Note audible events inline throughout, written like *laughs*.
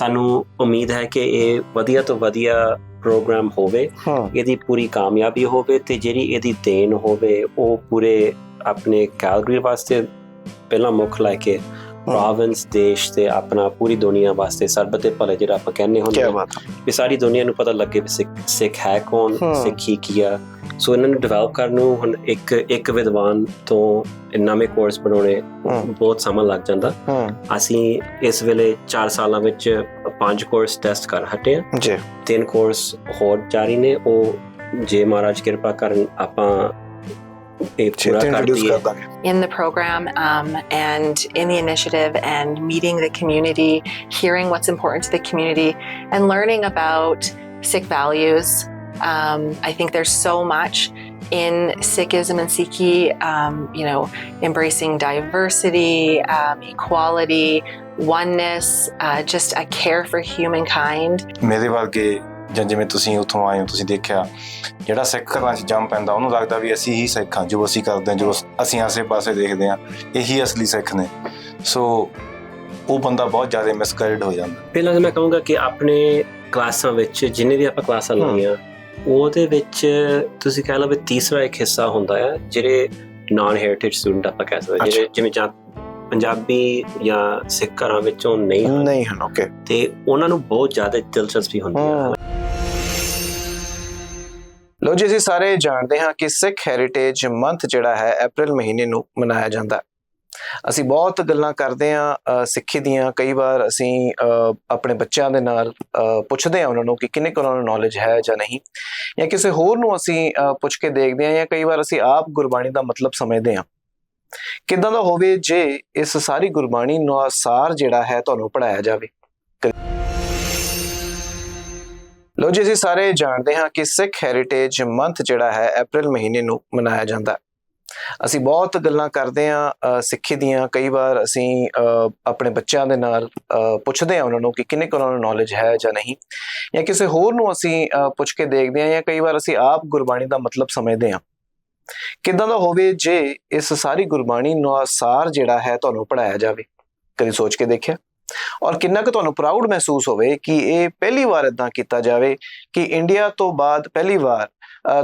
ਸਾਨੂੰ ਉਮੀਦ ਹੈ ਕਿ ਇਹ ਵਧੀਆ ਤੋਂ ਵਧੀਆ ਪ੍ਰੋਗਰਾਮ ਹੋਵੇ ਇਹਦੀ ਪੂਰੀ ਕਾਮਯਾਬੀ ਹੋਵੇ ਤੇ ਜਿਹੜੀ ਇਹਦੀ ਦੇਣ ਹੋਵੇ ਉਹ ਪੂਰੇ ਆਪਣੇ ਕੈਲਗਰੀ ਵਾਸਤੇ ਪਹਿਲਾਂ ਮੁੱਖ ਲੈ ਕੇ ਪ੍ਰੋਵਿੰਸ ਦੇਸ਼ ਤੇ ਆਪਣਾ ਪੂਰੀ ਦੁਨੀਆ ਵਾਸਤੇ ਸਰਬਤ ਦੇ ਭਲੇ ਜਿਹੜਾ ਆਪਾਂ ਕਹਿੰਦੇ ਹੁੰਦੇ ਹੈ। ਵੀ ਸਾਰੀ ਦੁਨੀਆ ਨੂੰ ਪਤਾ ਲੱਗੇ ਵੀ ਸਿੱਖ ਹੈ ਕੌਣ। ਸਿੱਖੀ ਕੀ ਆ। ਸੋ ਇਹਨਾਂ ਨੂੰ ਡਿਵੈਲਪ ਕਰਨ ਨੂੰ ਹੁਣ ਇੱਕ ਇੱਕ ਵਿਦਵਾਨ ਤੋਂ ਨਵੇਂ ਕੋਰਸ ਬਣਾਉਣੇ। ਬਹੁਤ ਸਮਾਂ ਲੱਗ ਜਾਂਦਾ ਹਾਂ ਅਸੀਂ ਇਸ ਵੇਲੇ 4 ਸਾਲਾਂ ਵਿੱਚ ਪੰਜ ਕੋਰਸ ਟੈਸਟ ਕਰ ਹਟੇ ਹਾਂ ਜੀ ਤਿੰਨ ਕੋਰਸ ਹੋਰ ਜਾਰੀ ਨੇ ਉਹ ਜੇ ਮਹਾਰਾਜ ਕਿਰਪਾ ਕਰਨ ਆਪਾਂ in the program um, and in the initiative and meeting the community, hearing what's important to the community, and learning about Sikh values. Um, I think there's so much in Sikhism and Sikhi, um, you know, embracing diversity, um, equality, oneness, uh, just a care for humankind. ਮੇਰੇ ਵਰਗੇ ਜਾਂ ਜਿਵੇਂ ਤੁਸੀਂ ਉੱਥੋਂ ਆਏ ਹੋ ਤੁਸੀਂ ਦੇਖਿਆ ਜਿਹੜਾ ਸਿੱਖ ਘਰਾਂ 'ਚ ਜੰਮ ਪੈਂਦਾ ਉਹਨੂੰ ਲੱਗਦਾ ਵੀ ਅਸੀਂ ਹੀ ਸਿੱਖ ਹਾਂ ਜੋ ਅਸੀਂ ਕਰਦੇ ਹਾਂ ਜੋ ਅਸੀਂ ਆਸੇ-ਪਾਸੇ ਦੇਖਦੇ ਹਾਂ ਇਹੀ ਅਸਲੀ ਸਿੱਖ ਨੇ ਸੋ ਉਹ ਬੰਦਾ ਬਹੁਤ ਜ਼ਿਆਦਾ ਮਿਸਗਾਈਡ ਹੋ ਜਾਂਦਾ ਪਹਿਲਾਂ ਤਾਂ ਮੈਂ ਕਹੂੰਗਾ ਕਿ ਆਪਣੇ ਕਲਾਸਾਂ ਵਿੱਚ ਜਿੰਨੇ ਵੀ ਆਪਾਂ ਕਲਾਸਾਂ ਹਮ। ਲਾਈਆਂ ਉਹਦੇ ਵਿੱਚ ਤੁਸੀਂ ਕਹਿ ਲਓ ਵੀ ਤੀਸਰਾ ਇੱਕ ਹਿੱਸਾ ਹੁੰਦਾ ਹੈ ਜਿਹੜੇ ਨਾਨ ਹੈਰੀਟੇਜ ਸਟੂਡੈਂਟ ਆਪਾਂ ਕਹਿ ਸਕਦੇ ਜਿਹੜੇ ਜਿਵੇਂ ਜਾਂ ਪੰਜਾਬੀ ਜਾਂ ਸਿੱਖ ਘਰਾਂ ਵਿੱਚੋਂ ਨਹੀਂ ਹਨ। ਨਹੀਂ ਹਨ ਓਕੇ ਤੇ ਉਹਨਾਂ ਨੂੰ ਬਹੁਤ ਜ਼ਿਆਦਾ ਦਿਲਚਸਪੀ ਹੁੰਦੀ ਹੈ। ਲੋ ਜੀ ਅਸੀਂ ਸਾਰੇ ਜਾਣਦੇ ਹਾਂ ਕਿ ਸਿੱਖ ਹੈਰੀਟੇਜ ਮੰਥ ਜਿਹੜਾ ਹੈ April ਮਹੀਨੇ ਨੂੰ ਮਨਾਇਆ ਜਾਂਦਾ ਹੈ। ਅਸੀਂ ਬਹੁਤ ਗੱਲਾਂ ਕਰਦੇ ਹਾਂ ਅ, ਸਿੱਖੀ ਦੀਆਂ। ਕਈ ਵਾਰ ਅਸੀਂ ਅ, ਆਪਣੇ ਬੱਚਿਆਂ ਦੇ ਨਾਲ ਅ, ਪੁੱਛਦੇ ਹਾਂ ਉਹਨਾਂ ਨੂੰ ਕਿ ਕਿੰਨੇ ਕੁ ਉਹਨਾਂ ਨੂੰ ਨੌਲੇਜ ਹੈ ਜਾਂ ਨਹੀਂ। ਜਾਂ ਕਿਸੇ ਹੋਰ ਨੂੰ ਅਸੀਂ ਅ, ਪੁੱਛ ਕੇ ਦੇਖਦੇ ਹਾਂ ਜਾਂ ਕਈ ਵਾਰ ਅਸੀਂ ਆਪ ਗੁਰਬਾਣੀ ਦਾ ਮਤਲਬ ਸਮਝਦੇ ਹਾਂ। ਕਿਦਾਂ ਦਾ ਹੋਵੇ ਜੇ ਇਸ ਸਾਰੀ ਗੁਰਬਾਣੀ ਨੂੰ ਸਾਰ ਜਿਹੜਾ ਹੈ ਤੁਹਾਨੂੰ ਪੜਾਇਆ ਜਾਵੇ। ਲੋ ਜੀ ਅਸੀਂ ਸਾਰੇ ਜਾਣਦੇ ਹਾਂ ਕਿ ਸਿੱਖ ਹੈਰੀਟੇਜ ਮੰਥ ਜਿਹੜਾ ਹੈ April ਮਹੀਨੇ ਨੂੰ ਮਨਾਇਆ ਜਾਂਦਾ ਹੈ। ਅਸੀਂ ਬਹੁਤ ਗੱਲਾਂ ਕਰਦੇ ਹਾਂ ਸਿੱਖੀ ਦੀਆਂ ਕਈ ਵਾਰ ਅਸੀਂ ਅ, ਆਪਣੇ ਬੱਚਿਆਂ ਦੇ ਨਾਲ ਅ, ਪੁੱਛਦੇ ਹਾਂ ਉਹਨਾਂ ਨੂੰ ਕਿ ਕਿੰਨੇ ਕੁ ਉਹਨਾਂ ਨੂੰ ਨੌਲੇਜ ਹੈ ਜਾਂ ਨਹੀਂ ਜਾਂ ਕਿਸੇ ਹੋਰ ਨੂੰ ਅਸੀਂ ਪੁੱਛ ਕੇ ਦੇਖਦੇ ਹਾਂ ਜਾਂ ਕਈ ਵਾਰ ਅਸੀਂ ਆਪ ਗੁਰਬਾਣੀ ਦਾ ਮਤਲਬ ਸਮਝਦੇ ਹਾਂ। ਕਿਦਾਂ ਦਾ ਹੋਵੇ ਜੇ ਇਸ ਸਾਰੀ ਗੁਰਬਾਣੀ ਨੂੰ ਸਾਰ ਜਿਹੜਾ ਹੈ ਤੁਹਾਨੂੰ ਪੜਾਇਆ ਜਾਵੇ? ਕਦੀ ਸੋਚ ਕੇ ਦੇਖਿਆ? ਔਰ ਕਿੰਨਾ ਕੁ ਤੁਹਾਨੂੰ ਪ੍ਰਾਊਡ ਮਹਿਸੂਸ ਹੋਵੇ ਕਿ ਇਹ ਪਹਿਲੀ ਵਾਰ ਇਦਾਂ ਕੀਤਾ ਜਾਵੇ ਕਿ ਇੰਡੀਆ ਤੋਂ ਬਾਅਦ ਪਹਿਲੀ ਵਾਰ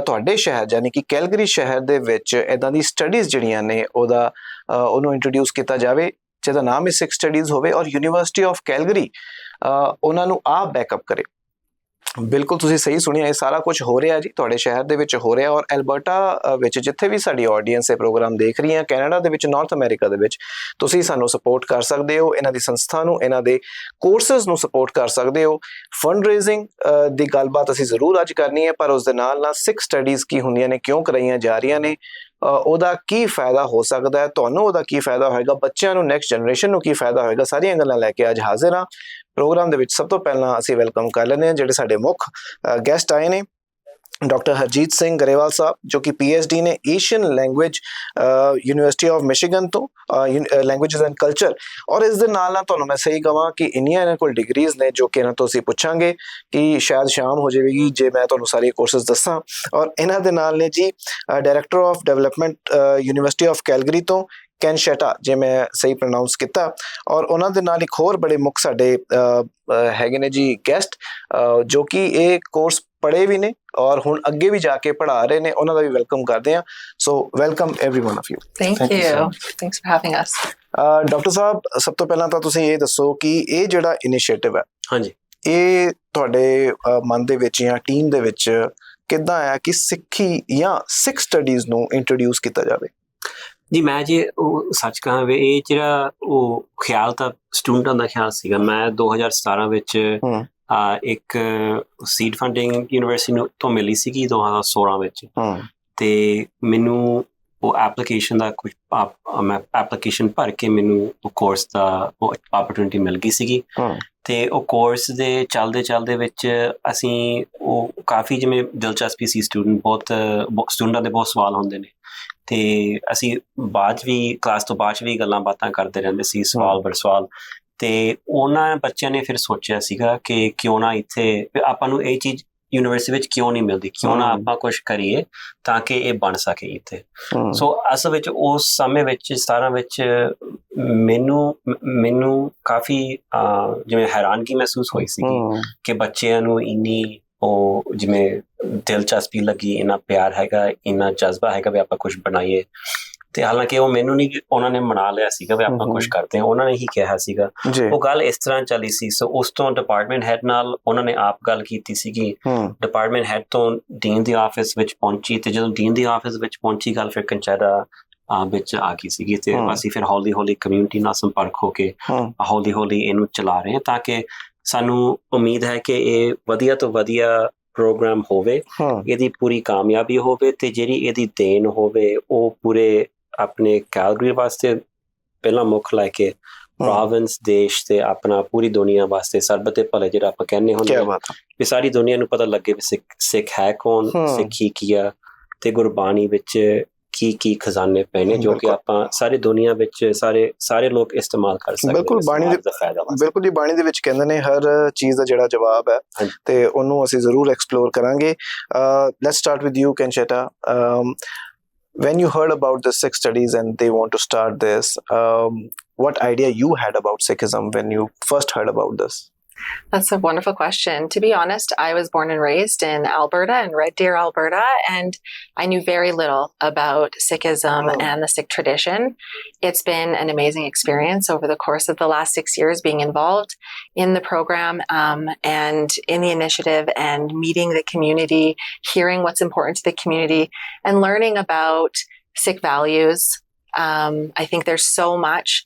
ਤੁਹਾਡੇ ਸ਼ਹਿਰ ਯਾਨੀ ਕਿ ਕੈਲਗਰੀ ਸ਼ਹਿਰ ਦੇ ਵਿੱਚ ਇਦਾਂ ਦੀ ਸਟੱਡੀਜ਼ ਜਿਹੜੀਆਂ ਨੇ ਉਹਦਾ ਉਹਨੂੰ ਇੰਟਰੋਡਿਊਸ ਕੀਤਾ ਜਾਵੇ, ਜਿਹਦਾ ਨਾਮ ਹੀ ਸਿਕਸ ਸਟੱਡੀਜ਼ ਹੋਵੇ ਔਰ ਯੂਨੀਵਰਸਿਟੀ ਆਫ ਕੈਲਗਰੀ ਉਹਨਾਂ ਨੂੰ ਆਪ ਬੈਕਅਪ ਕਰੇ। ਬਿਲਕੁਲ, ਤੁਸੀਂ ਸਹੀ ਸੁਣਿਆ, ਇਹ ਸਾਰਾ ਕੁਝ ਹੋ ਰਿਹਾ ਜੀ, ਤੁਹਾਡੇ ਸ਼ਹਿਰ ਦੇ ਵਿੱਚ ਹੋ ਰਿਹਾ ਔਰ ਐਲਬਰਟਾ ਵਿੱਚ ਜਿੱਥੇ ਵੀ ਸਾਡੀ ਆਡੀਅנס ਇਹ ਪ੍ਰੋਗਰਾਮ ਦੇਖ ਰਹੀ ਹੈ ਕੈਨੇਡਾ ਦੇ ਵਿੱਚ, ਨਾਰਥ ਅਮਰੀਕਾ ਦੇ ਵਿੱਚ, ਤੁਸੀਂ ਸਾਨੂੰ ਸਪੋਰਟ ਕਰ ਸਕਦੇ ਹੋ, ਇਹਨਾਂ ਦੀ ਸੰਸਥਾ ਨੂੰ, ਇਹਨਾਂ ਦੇ ਕੋਰਸਸ ਨੂੰ ਸਪੋਰਟ ਕਰ ਸਕਦੇ ਹੋ। ਫੰਡ ਰੇਜ਼ਿੰਗ ਦੀ ਗੱਲਬਾਤ ਅਸੀਂ ਜ਼ਰੂਰ ਅੱਜ ਕਰਨੀ ਹੈ, ਪਰ ਉਸ ਦੇ ਨਾਲ ਨਾਲ ਸਿਕਸ ਸਟੱਡੀਜ਼ ਕੀ ਹੁੰਦੀਆਂ ਨੇ, ਕਿਉਂ ਕਰਾਈਆਂ ਜਾ ਰਹੀਆਂ ਨੇ ਉਹਦਾ ਕੀ ਫਾਇਦਾ ਹੋ ਸਕਦਾ ਹੈ? ਤੁਹਾਨੂੰ ਉਹਦਾ ਕੀ ਫਾਇਦਾ ਹੋਏਗਾ? ਬੱਚਿਆਂ ਨੂੰ ਨੈਕਸਟ ਜਨਰੇਸ਼ਨ ਨੂੰ ਕੀ ਫਾਇਦਾ ਹੋਏਗਾ? ਸਾਰੀਆਂ ਗੱਲਾਂ ਲੈ ਕੇ ਅੱਜ ਹਾਜ਼ਰ ਹਾਂ। ਪ੍ਰੋਗਰਾਮ ਦੇ ਵਿੱਚ ਸਭ ਤੋਂ ਪਹਿਲਾਂ ਅਸੀਂ ਵੈਲਕਮ ਕਰ ਲੈਂਦੇ ਹਾਂ ਜਿਹੜੇ ਸਾਡੇ ਮੁੱਖ ਗੈਸਟ ਆਏ ਨੇ। ਡਾਕਟਰ ਹਰਜੀਤ ਸਿੰਘ ਗਰੇਵਾਲ ਸਾਹਿਬ ਜੋ ਕਿ ਡੀ ਨੇ Asian language university of Michigan ਤੋਂ ਲੈਂਗੁਏਜਸ ਐਂਡ ਕਲਚਰ ਔਰ ਇਸ ਦੇ ਨਾਲ ਨਾਲ ਤੁਹਾਨੂੰ ਮੈਂ ਸਹੀ ਕਹਾਂ ਕਿ ਇੰਨੀਆਂ ਇਹਨਾਂ ਕੋਲ ਡਿਗਰੀਜ਼ ਨੇ ਜੋ ਕਿ ਇਹਨਾਂ ਤੋਂ ਅਸੀਂ ਪੁੱਛਾਂਗੇ ਕਿ ਸ਼ਾਇਦ ਸ਼ਾਮ ਹੋ ਜਾਵੇਗੀ ਜੇ ਮੈਂ ਤੁਹਾਨੂੰ ਸਾਰੇ ਕੋਰਸਸ ਦੱਸਾਂ ਔਰ ਇਹਨਾਂ ਦੇ ਨਾਲ ਨੇ ਜੀ director of development university of Calgary ਤੋਂ ਕੈਨ ਸ਼ੈਟਾ ਜੇ ਮੈਂ ਸਹੀ ਪ੍ਰੋਨਾਂਸ ਕੀਤਾ ਔਰ ਉਹਨਾਂ ਦੇ ਨਾਲ ਇੱਕ ਹੋਰ ਬੜੇ ਮੁੱਖ ਸਾਡੇ ਅ, ਅ, ਹੈਗੇ ਨੇ ਜੀ ਗੈਸਟ ਜੋ ਕਿ ਇਹ ਕੋਰਸ ਪੜ੍ਹੇ ਵੀ ਨੇ ਔਰ ਹੁਣ ਅੱਗੇ ਵੀ ਜਾ ਕੇ ਪੜ੍ਹਾ ਰਹੇ ਨੇ ਉਹਨਾਂ ਦਾ ਵੀ ਵੈਲਕਮ ਕਰਦੇ ਹਾਂ so welcome everyone of you Thank, Thank you so you. Thanks for having us. Doctor ਸਾਹਿਬ ਸਭ ਤੋਂ ਪਹਿਲਾਂ ਤਾਂ ਤੁਸੀਂ ਇਹ ਦੱਸੋ ਕਿ ਇਹ ਜਿਹੜਾ ਇਨੀਸ਼ੀਏਟਿਵ ਹੈ ਹਾਂਜੀ ਇਹ ਤੁਹਾਡੇ ਅ, ਮਨ ਦੇ ਵਿੱਚ ਜਾਂ ਟੀਮ ਦੇ ਵਿੱਚ ਕਿੱਦਾਂ ਆਇਆ ਕਿ ਸਿੱਖੀ ਜਾਂ ਸਿੱਖ ਸਟੱਡੀਜ਼ ਨੂੰ ਇੰਟਰੋਡਿਊਸ ਕੀਤਾ ਜਾਵੇ ਜੀ ਮੈਂ ਜੇ ਉਹ ਸੱਚ ਕਹਾਂ ਵੀ ਇਹ ਜਿਹੜਾ ਉਹ ਖਿਆਲ ਤਾਂ ਸਟੂਡੈਂਟਾਂ ਦਾ ਖਿਆਲ ਸੀਗਾ ਮੈਂ 2017 ਵਿੱਚ ਹਮ। ਆ ਇੱਕ ਸੀਡ ਫੰਡਿੰਗ ਯੂਨੀਵਰਸਿਟੀ ਨੂੰ ਤੋਂ ਮਿਲੀ ਸੀਗੀ 2016 ਵਿੱਚ। ਤੇ ਮੈਨੂੰ ਉਹ ਐਪਲੀਕੇਸ਼ਨ ਦਾ ਕੁਝ ਮੈਂ ਐਪਲੀਕੇਸ਼ਨ ਭਰ ਕੇ ਮੈਨੂੰ ਉਹ ਕੋਰਸ ਦਾ ਉਹ ਓਪਰਚੁਨਿਟੀ ਮਿਲ ਗਈ ਸੀਗੀ। ਤੇ ਉਹ ਕੋਰਸ ਦੇ ਚੱਲਦੇ ਚੱਲਦੇ ਵਿੱਚ ਅਸੀਂ ਉਹ ਕਾਫੀ ਜਿਵੇਂ ਦਿਲਚਸਪੀ ਸੀ ਸਟੂਡੈਂਟ ਬਹੁਤ ਸਟੂਡੈਂਟਾਂ ਦੇ ਬਹੁਤ ਸਵਾਲ ਹੁੰਦੇ ਨੇ। ਤੇ ਅਸੀਂ ਬਾਅਦ ਵੀ ਕਲਾਸ ਤੋਂ ਬਾਅਦ ਵੀ ਗੱਲਾਂ ਬਾਤਾਂ ਕਰਦੇ ਰਹਿੰਦੇ ਸੀ ਸਵਾਲ ਬਰ ਸਵਾਲ। ਤੇ ਉਹਨਾਂ ਬੱਚਿਆਂ ਨੇ ਫਿਰ ਸੋਚਿਆ ਸੀਗਾ ਕਿ ਕਿਉਂ ਨਾ ਇੱਥੇ ਆਪਾਂ ਨੂੰ ਇਹ ਚੀਜ਼ ਯੂਨੀਵਰਸਿਟੀ ਵਿੱਚ ਕਿਉਂ ਨਹੀਂ ਮਿਲਦੀ? ਕਿਉਂ ਨਾ। ਆਪਾਂ ਕੁਝ ਕਰੀਏ ਤਾਂ ਕਿ ਇਹ ਬਣ ਸਕੇ ਇੱਥੇ। ਸੋ ਅਸਲ ਵਿੱਚ ਉਸ ਸਮੇਂ ਵਿੱਚ 17 ਵਿੱਚ ਮੈਨੂੰ ਮੈਨੂੰ ਕਾਫੀ ਜਿਵੇਂ ਹੈਰਾਨਗੀ ਮਹਿਸੂਸ ਹੋਈ ਸੀ ਕਿ ਬੱਚਿਆਂ ਨੂੰ ਇੰਨੀ ਉਹ ਜਿਵੇਂ ਦਿਲਚਸਪੀ ਲੱਗੀ ਇੰਨਾ ਪਿਆਰ ਹੈਗਾ ਇੰਨਾ ਜਜ਼ਬਾ ਹੈਗਾ ਵੀ ਆਪਾਂ ਕੁਝ ਬਣਾਈਏ। ਤੇ ਹਾਲਾਂਕਿ ਉਹ ਮੈਨੂੰ ਨਹੀਂ ਉਹਨਾਂ ਨੇ ਮਨਾ ਲਿਆ ਸੀਗਾ ਵੀ ਆਪਾਂ। ਕੁਝ ਕਰਦੇ ਹਾਂ। ਉਹਨਾਂ ਨੇ ਹੀ ਕਿਹਾ ਸੀਗਾ। ਉਹ ਗੱਲ ਇਸ ਤਰ੍ਹਾਂ ਚੱਲੀ ਸੀ। ਸੋ ਉਸ ਤੋਂ ਡਿਪਾਰਟਮੈਂਟ ਹੈਡ ਨਾਲ ਉਹਨਾਂ ਨੇ ਆਪ ਗੱਲ ਕੀਤੀ ਸੀਗੀ। ਡਿਪਾਰਟਮੈਂਟ ਹੈਡ ਤੋਂ ਡੀਨ ਦੀ ਆਫਿਸ ਵਿੱਚ ਪਹੁੰਚੀ ਤੇ ਜਦੋਂ ਡੀਨ ਦੀ ਆਫਿਸ ਵਿੱਚ ਪਹੁੰਚੀ ਗੱਲ ਫਿਰ ਕੰਚਾਰਾ ਆ ਵਿੱਚ ਆ ਗਈ ਸੀਗੀ ਤੇ। ਅਸੀਂ ਫਿਰ ਹੌਲੀ ਹੌਲੀ ਕਮਿਊਨਿਟੀ ਨਾਲ ਸੰਪਰਕ ਹੋ ਕੇ ਹੌਲੀ ਹੌਲੀ ਇਹਨੂੰ ਚਲਾ ਰਹੇ ਹਾਂ ਤਾਂ ਕਿ ਸਾਨੂੰ ਉਮੀਦ ਹੈ ਕਿ ਇਹ ਵਧੀਆ ਤੋਂ ਵਧੀਆ ਪ੍ਰੋਗਰਾਮ ਹੋਵੇ ਇਹਦੀ ਪੂਰੀ ਕਾਮਯਾਬੀ ਹੋਵੇ ਤੇ ਜਿਹੜੀ ਇਹਦੀ ਦੇਣ ਹੋਵੇ ਉਹ ਪੂਰੇ ਆਪਣੇ ਕੈਲਗਰੀ ਵਾਸਤੇ ਪਹਿਲਾਂ ਮੁੱਖ ਲੈ ਕੇ ਪ੍ਰੋਵਿੰਸ ਦੇਸ਼ ਤੇ ਆਪਣਾ ਪੂਰੀ ਦੁਨੀਆ ਵਾਸਤੇ ਸਰਬਤ ਭਲੇ ਜਿਹੜਾ ਆਪਾਂ ਕਹਿੰਦੇ ਹੁੰਦੇ ਹੈ ਵੀ ਸਾਰੀ ਦੁਨੀਆ ਨੂੰ ਪਤਾ ਲੱਗੇ ਵੀ ਸਿੱਖ ਹੈ ਕੌਣ। ਸਿੱਖੀ ਕੀ ਆ ਤੇ ਗੁਰਬਾਣੀ ਵਿੱਚ ਕੀ ਕੀ ਖਜ਼ਾਨੇ ਪਏ ਨੇ ਜੋ ਕਿ। ਆਪਾਂ ਸਾਰੀ ਦੁਨੀਆ ਵਿੱਚ ਸਾਰੇ ਸਾਰੇ ਲੋਕ ਇਸਤੇਮਾਲ ਕਰ ਸਕਦੇ ਬਿਲਕੁਲ, ਬਾਣੀ ਦੇ- ਬਿਲਕੁਲ ਜੀ ਬਾਣੀ ਦੇ ਵਿੱਚ ਕਹਿੰਦੇ ਨੇ ਹਰ ਚੀਜ਼ ਦਾ ਜਿਹੜਾ ਜਵਾਬ ਹੈ। ਤੇ ਉਹਨੂੰ ਅਸੀਂ ਜ਼ਰੂਰ ਐਕਸਪਲੋਰ ਕਰਾਂਗੇ let's start with you Conchita when you heard about the Sikh studies and they want to start this um, what idea you had about Sikhism when you first heard about this That's a wonderful question. To be honest, I was born and raised in Alberta, and Red Deer, Alberta, and I knew very little about Sikhism Oh. and the Sikh tradition. It's been an amazing experience over the course of the last six years being involved in the program um, and in the initiative and meeting the community, hearing what's important to the community, and learning about Sikh values. Um, I think there's so much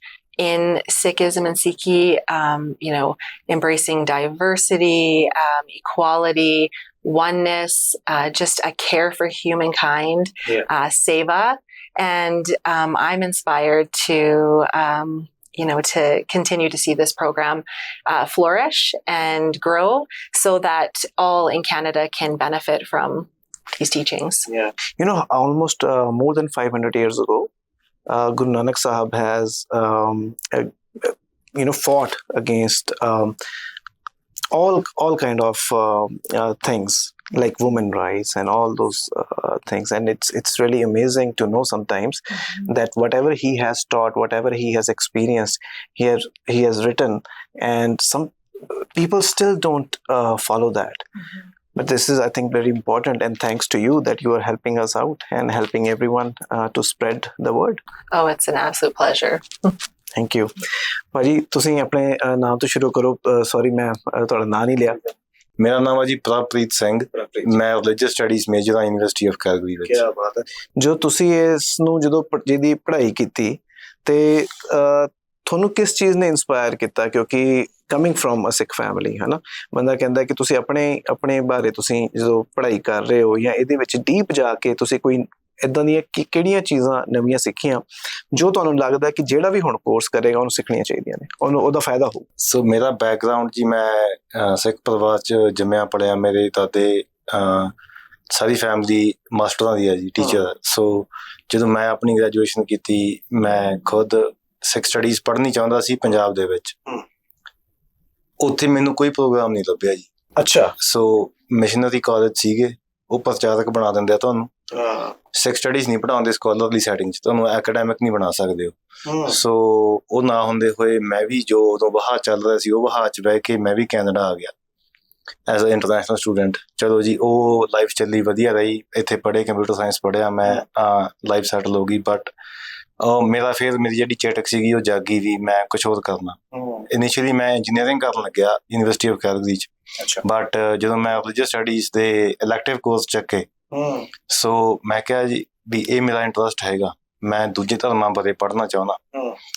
in Sikhism and Sikhi, um, you know, embracing diversity, um, equality, oneness, uh, just a care for humankind, Yeah. uh, seva. And um, I'm inspired to, um, you know, to continue to see this program uh, flourish and grow so that all in Canada can benefit from these teachings. Yeah. you know almost uh, more than 500 years ago uh, guru nanak Sahib has um, uh, you know fought against um, all all kind of uh, uh, things like women rights and all those uh, things. And it's it's really amazing to know sometimes that whatever he has taught whatever he has experienced he has, he has written and some people still don't uh, follow that but this is i think very important and thanks to you that you are helping us out and helping everyone uh, to spread the word Oh, it's an absolute pleasure. Thank you ਭਾਜੀ ਤੁਸੀਂ ਆਪਣੇ ਅਹ, ਨਾਮ ਤੋਂ ਸ਼ੁਰੂ ਕਰੋ sorry ਮੈਂ ਅਹ, ਤੁਹਾਡਾ ਨਾਂ ਨਹੀਂ ਲਿਆ ਮੇਰਾ ਨਾਮ ਹੈ ਜੀ ਪ੍ਰਭਪ੍ਰੀਤ ਸਿੰਘ ਮੈਂ ਰਿਲੀਜੀਅਸ ਸਟੱਡੀਜ਼ ਮੇਜਰ ਆ ਯੂਨੀਵਰਸਿਟੀ ਆਫ ਕੈਲਗਰੀ ਵਿੱਚ ਬਾਤ ਹੈ ਜੋ ਤੁਸੀਂ ਇਸ ਨੂੰ ਜਦੋਂ ਪ- ਜਿਹਦੀ ਪੜ੍ਹਾਈ ਕੀਤੀ ਤੇ ਅਹ, ਤੁਹਾਨੂੰ ਕਿਸ ਚੀਜ਼ ਨੇ ਇਨਸਪਾਇਰ ਕੀਤਾ? ਕਿਉਂਕਿ coming from a Sikh family ਹੈ ਨਾ ਬੰਦਾ ਕਹਿੰਦਾ ਕਿ ਤੁਸੀਂ ਆਪਣੇ ਆਪਣੇ ਬਾਰੇ ਤੁਸੀਂ ਜਦੋਂ ਪੜ੍ਹਾਈ ਕਰ ਰਹੇ ਹੋ ਜਾਂ ਇਹਦੇ ਵਿੱਚ ਡੀਪ ਜਾ ਕੇ ਤੁਸੀਂ ਕੋਈ ਇਦਾਂ ਦੀਆਂ ਕਿ- ਕਿਹੜੀਆਂ ਚੀਜ਼ਾਂ ਨਵੀਆਂ ਸਿੱਖੀਆਂ ਜੋ ਤੁਹਾਨੂੰ ਲੱਗਦਾ ਕਿ ਜਿਹੜਾ ਵੀ ਹੁਣ ਕੋਰਸ ਕਰੇਗਾ ਉਹਨੂੰ ਸਿੱਖਣੀਆਂ ਚਾਹੀਦੀਆਂ ਨੇ? ਉਹਨੂੰ ਉਹਦਾ ਫਾਇਦਾ ਹੋਊ। ਸੋ ਮੇਰਾ ਬੈਕਗ੍ਰਾਉਂਡ ਜੀ ਮੈਂ ਸਿੱਖ ਪਰਿਵਾਰ ਚ ਜੰਮਿਆ ਪੜਿਆ ਮੇਰੇ ਦਾਦੇ ਸਾਰੀ ਫੈਮਿਲੀ ਮਾਸਟਰਾਂ ਦੀ ਹੈ ਜੀ ਟੀਚਰ ਸੋ ਜਦੋਂ ਮੈਂ ਆਪਣੀ ਗ੍ਰੈਜੂਏਸ਼ਨ ਕੀਤੀ ਮੈਂ ਖੁਦ ਸਿੱਖ ਸਟੱਡੀਜ਼ ਪੜ੍ਹਨੀ ਚਾਹੁੰਦਾ ਸੀ ਪੰਜਾਬ ਦੇ ਵਿੱਚ। ਉੱਥੇ ਮੈਨੂੰ ਕੋਈ ਪ੍ਰੋਗਰਾਮ ਨਹੀਂ ਲੱਭਿਆ ਜੀ। ਅੱਛਾ। ਸੋ ਮਿਸ਼ਨਰੀ ਕਾਲਜ ਸੀਗੇ ਉਹ ਪ੍ਰਚਾਰਕ ਬਣਾ ਦਿੰਦੇ ਆ ਤੁਹਾਨੂੰ। ਸਿੱਖ ਸਟੱਡੀਜ਼ ਨਹੀਂ ਪੜਾਉਂਦੇ ਸਕਾਲਰਲੀ ਸੈਟਿੰਗ ਚ ਤੁਹਾਨੂੰ ਐਕੈਡੈਮਿਕ ਨਹੀਂ ਬਣਾ ਸਕਦੇ ਹੋ। ਸੋ ਉਹ ਨਾ ਹੁੰਦੇ ਹੋਏ ਮੈਂ ਵੀ ਜੋ ਉਦੋਂ ਵਹਾ ਚੱਲ ਰਿਹਾ ਸੀ ਉਹ ਵਹਾ ਚ ਬਹਿ ਕੇ ਮੈਂ ਵੀ ਕੈਨੇਡਾ ਆ ਗਿਆ। ਐਜ਼ ਅ ਇੰਟਰਨੈਸ਼ਨਲ ਸਟੂਡੈਂਟ ਚਲੋ ਜੀ ਉਹ ਲਾਈਫ ਚੱਲੀ ਵਧੀਆ ਰਹੀ। ਇੱਥੇ ਪੜ੍ਹੇ ਕੰਪਿਊਟਰ ਸਾਇੰਸ ਪੜ੍ਹਿਆ ਮੈਂ ਲਾਈਫ ਸੈਟਲ ਹੋ ਗਈ ਬਟ ਮੇਰਾ ਫਿਰ ਮੇਰੀ ਜਿਹੜੀ ਚੇਟਕ ਸੀਗੀ ਉਹ ਜਾਗੀ ਵੀ ਮੈਂ ਕੁਝ ਹੋਰ ਕਰਨਾ। ਇਨੀਸ਼ੀਅਲੀ ਮੈਂ ਇੰਜੀਨੀਅਰਿੰਗ ਕਰਨ ਲੱਗਿਆ ਯੂਨੀਵਰਸਿਟੀ ਆਫ ਕੈਲਗਰੀ ਚ। ਬਟ ਜਦੋਂ ਮੈਂ ਰਿਲੀਜੀਅਸ ਸਟੱਡੀਜ਼ ਦੇ ਇਲੈਕਟਿਵ ਕੋਰਸ ਚੱਕੇ ਸੋ ਮੈਂ ਕਿਹਾ ਜੀ ਵੀ ਇਹ ਮੇਰਾ ਇੰਟਰਸਟ ਹੈਗਾ। ਮੈਂ ਦੂਜੇ ਧਰਮਾਂ ਬਾਰੇ ਪੜ੍ਹਨਾ ਚਾਹੁੰਦਾ।